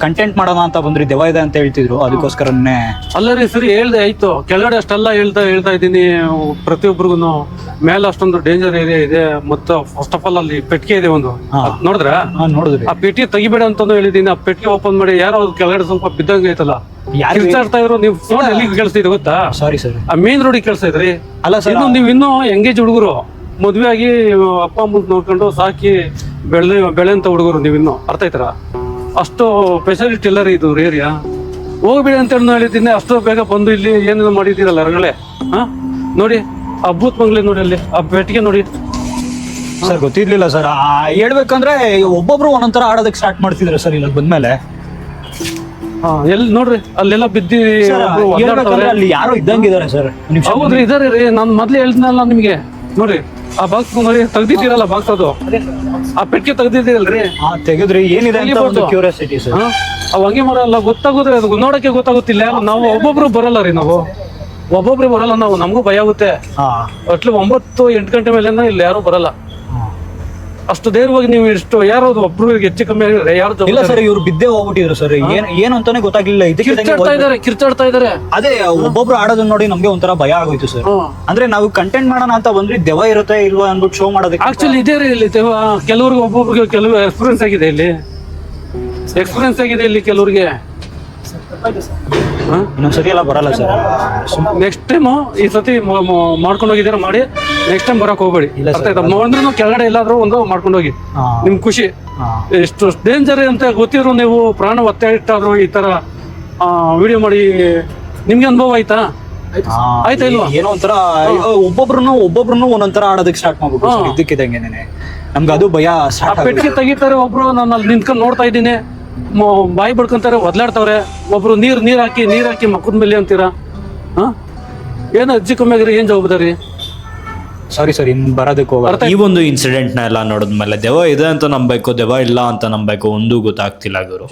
ಕಂಟೆಂಟ್ ಮಾಡೋಣ ಅಂತ ಬಂದ್ರಿ ದೆವ ಇದೆ ಅಂತ ಹೇಳ್ತಿದ್ರು ಅದಕ್ಕೋಸ್ಕರನೇ. ಅಲ್ಲ ರೀ ಸರಿ ಹೇಳ್ದೆ ಆಯ್ತು. ಕೆಳಗಡೆ ಅಷ್ಟೆಲ್ಲ ಹೇಳ್ತಾ ಹೇಳ್ತಾ ಇದ್ದೀನಿ. ಪ್ರತಿಯೊಬ್ಬರಿಗೂ ಮೇಲೆ ಅಷ್ಟೊಂದು ಡೇಂಜರ್ ಏರಿಯಾ ಇದೆ. ಮತ್ತೆ ಫಸ್ಟ್ ಆಫ್ ಆಲ್ ಅಲ್ಲಿ ಪೆಟ್ಟಿಗೆ ಇದೆ ಒಂದು. ಅದ್ ನೋಡಿದ್ರ? ಹಾ ನೋಡಿದ್ರಿ ಆ ಪೆಟ್ಟಿಗೆ ತೆಗಿಬೇಡ ಅಂತಾನು ಹೇಳಿದೀನಿ ಆ ಪೆಟ್ಟಿಗೆ ಓಪನ್ ಮಾಡಿ ಯಾರೋ ಅದು ಕೆಳಗಡೆ ಸ್ವಲ್ಪ ಬಿದ್ದಂಗೆ ಐತಲ್ಲ ಯಾರು ಇದ್ರು? ನೀವು ಫೋನ್ ಎಲ್ಲಿ ಕೇಳಿಸ್ತಿದೆ ಗೊತ್ತಾ? ಸಾರಿ ಸರ್ ಆ ಮೇನ್ ರೋಡಿಗೆ ಕೇಳಿಸ್ತಾ ಇದ್ರಿ. ಅಲ್ಲ ಸರ್ ಇನ್ನು ನೀವು ಇನ್ನೂ ಎಂಗೇಜ್ ಹುಡುಗರು. ಮದ್ವೆ ಆಗಿ ಅಪ್ಪ ಅಮ್ಮ ನೋಡ್ಕೊಂಡು ಸಾಕಿ ಬೆಳೆ ಬೆಳೆಂತ ಹುಡುಗರು ನೀವಿನ್ನು ಅರ್ಥ ಆಯ್ತಾರ? ಅಷ್ಟು ಫೆಸಿಲಿಟಿ ಇಲ್ಲ ರೀ ಇದು ಏರಿಯಾ ಹೋಗ್ಬೇಡಿ ಅಂತ ಹೇಳಿ ಹೇಳಿದ್ದೀನಿ ಅಷ್ಟು ಬೇಗ ಬಂದು ಇಲ್ಲಿ ಏನೇನು ಮಾಡಿದ್ದೀರಲ್ಲ ಹೊರಗಡೆ? ಹಾ? ನೋಡಿ ಆ ಬೂತ್ ಬಂಗ್ಲೆ ನೋಡಿ ಅಲ್ಲಿ ಆ ಬೆಟ್ಟಿಗೆ ನೋಡಿ. ಸರ್ ಗೊತ್ತಿರ್ಲಿಲ್ಲ ಸರ್. ಹೇಳ್ಬೇಕಂದ್ರೆ ಒಬ್ಬೊಬ್ರು ಒಂದೊಂದರ ಆಡೋದಕ್ಕೆ ಸ್ಟಾರ್ಟ್ ಮಾಡ್ತಿದ್ರೆ ಸರ್ ಇಲ್ಲಿ ಬಂದ್ಮೇಲೆ. ಎಲ್ಲಿ ನೋಡ್ರಿ ಅಲ್ಲೆಲ್ಲ ಬಿದ್ದಿ ಒಬ್ರು ಹೇಳ್ಬೇಕಂದ್ರೆ ಅಲ್ಲಿ ಯಾರೋ ಇದ್ದಂಗಿದ್ದಾರೆ ಸರ್ ಹೌದ್ರಿ ಇದಾರೆ ರೀ ನಾನು ಮೊದ್ಲೇ ಹೇಳ್ತೀನಲ್ಲ ನಿಮ್ಗೆ. ನೋಡ್ರಿ ಆ ಬಾಕ್ಸ್ ನೋಡಿ ತೆಗ್ದಿದ್ದೀರಲ್ಲ ಬಾಕ್ಸ್ ಅದು? ಆ ಪೆಟ್ಟಿಗೆ ತೆಗ್ದಿದ್ದೀರಲ್ರಿ? ಹಾ ತೆಗೆದ್ರಿ ಏನಿದೆ ಅಂತ ಒಂದು ತೆಗಿಬೋದು. Curiosity sir. ಹಾ? ಹೊಗೆ ಮರ ಎಲ್ಲ ಗೊತ್ತಾಗುತ್ತೆ ಅದು ನೋಡಕ್ಕೆ ಗೊತ್ತಾಗುತ್ತಿಲ್ಲ ನಾವು ಒಬ್ಬೊಬ್ರು ಬರಲ್ಲ ರೀ ನಾವು. ಒಬ್ಬೊಬ್ರು ಬರಲ್ಲ ನಾವು ನಮಗೂ ಭಯ ಆಗುತ್ತೆ. ಹಾ. ಅಟ್ಲಿ ಒಂಬತ್ತು ಎಂಟು ಗಂಟೆ ಮೇಲೆ ಇಲ್ಲಿ ಯಾರು ಬರಲ್ಲ. ಅಷ್ಟು ಧೈರ್ಯವಾಗಿ ನೀವು ಇಷ್ಟು ಯಾರಾದ್ರು ಒಬ್ರು ಹೆಚ್ಚು ಕಮ್ಮಿ ಆಗಿದ್ರೆ ಯಾರು ಇಲ್ಲ ಸರ್ ಇವ್ರು ಬಿದ್ದೆ ಹೋಗ್ಬಿಟ್ಟಿದ್ರು ಸರ್. ಏನ್ ಏನು ಅಂತಾನೆ ಗೊತ್ತಾಗ್ಲಿಲ್ಲ. ಇದಕ್ಕೆ ಕಿರ್ಚಾಡ್ತಾ ಇದಾರೆ ಕಿರ್ಚಾಡ್ತಾ ಇದಾರೆ. ಅದೇ ಒಬ್ಬೊಬ್ರು ಆಡೋದನ್ನ ನೋಡಿ ನಮ್ಗೆ ಒಂಥರ ಭಯ ಆಗೋಯ್ತು ಸರ್. ಅಂದ್ರೆ ನಾವು ಕಂಟೆಂಟ್ ಮಾಡೋಣ ಅಂತ ಬಂದ್ರೆ ದೆವ ಇರುತ್ತೆ ಇಲ್ವಾ ಅಂದ್ಬಿಟ್ಟು ಶೋ ಮಾಡೋದಕ್ಕೆ ಆಕ್ಚುಲಿ ಇದೇ ರೀ ಇಲ್ಲಿ ದೆವ ಕೆಲವ್ರಿಗೆ ಒಬ್ಬೊಬ್ರಿಗೆ ಕೆಲವು ಎಕ್ಸ್ಪೀರಿಯನ್ಸ್ ಆಗಿದೆ ಇಲ್ಲಿ. ಎಕ್ಸ್ಪೀರಿಯನ್ಸ್ ಆಗಿದೆ ಇಲ್ಲಿ ಕೆಲವ್ರಿಗೆ. ಇನ್ನೊಂದ್ಸತಿ ಎಲ್ಲ ಬರಲ್ಲ ಸರ್. ನೆಕ್ಸ್ಟ್ ಟೈಮ್ ಈ ಸತಿ ಮಾಡ್ಕೊಂಡು ಹೋಗಿದ್ದೀರಾ ಮಾಡಿ ನೆಕ್ಸ್ಟ್ ಟೈಮ್ ಬರಕ್ ಹೋಗ್ಬೇಡಿ. ಅಂದ್ರೆ ಕೆಳಗಡೆ ಎಲ್ಲಾದ್ರೂ ಒಂದು ಮಾಡ್ಕೊಂಡು ಹೋಗಿ. ನಿಮ್ ಖುಷಿ. ಎಷ್ಟು ಡೇಂಜರ್ ಅಂತ ಗೊತ್ತಿದ್ರು ನೀವು ಪ್ರಾಣ ಒತ್ತೆ ಇಟ್ಟಾದ್ರು ಈ ತರ ವಿಡಿಯೋ ಮಾಡಿ ನಿಮ್ಗೆ ಅನುಭವ ಆಯ್ತಾ? ಆಯ್ತಾ. ಇಲ್ವಾ? ಏನೋ ಒಂಥರ ಒಬ್ಬೊಬ್ರು ಒಬ್ಬೊಬ್ರು ಒಂದೊಂಥರ ಆಡೋದಕ್ಕೆ ಸ್ಟಾರ್ಟ್ ಮಾಡ್ಬಿಟ್ಟು ಇದ್ದಕ್ಕಿದ್ದಂಗೆನೆ. ನಮ್ಗೆ ಅದು ಭಯ ಪೆಟ್ಟಿಗೆ ತೆಗಿತಾರೆ ಒಬ್ರು ನಾನು ಅಲ್ಲಿ ನಿಂತ್ಕೊಂಡು ನೋಡ್ತಾ ಇದ್ದೀನಿ. ಬಾಯಿ ಬಡ್ಕೊಂತಾರೆ ಒದ್ಲಾಡ್ತವ್ರೆ. ಒಬ್ರು ನೀರು ನೀರು ಹಾಕಿ ನೀರು ಹಾಕಿ ಮಕ್ಕದ ಮೇಲೆ ಅಂತೀರಾ? ಹಾ? ಏನು ಅಜ್ಜಿ ಕಮ್ಮಿ ಆಗಿರಿ ಏನ್ ಜವಾಬ್ದಾರಿ? ಸಾರಿ ಸರ್ ಇನ್ ಬರೋದಕ್ಕೆ ಹೋಗ್ತಾರೆ ಈ ಒಂದು ಇನ್ಸಿಡೆಂಟ್ನ ಎಲ್ಲ ನೋಡಿದ್ಮೇಲೆ ದೆವ್ವ ಇದೆ ಅಂತ ನಂಬಬೇಕು ದೆವ್ವ ಇಲ್ಲ ಅಂತ ನಂಬಬೇಕು ಒಂದು ಗೊತ್ತಾಗ್ತಿಲ್ಲ ಗುರು.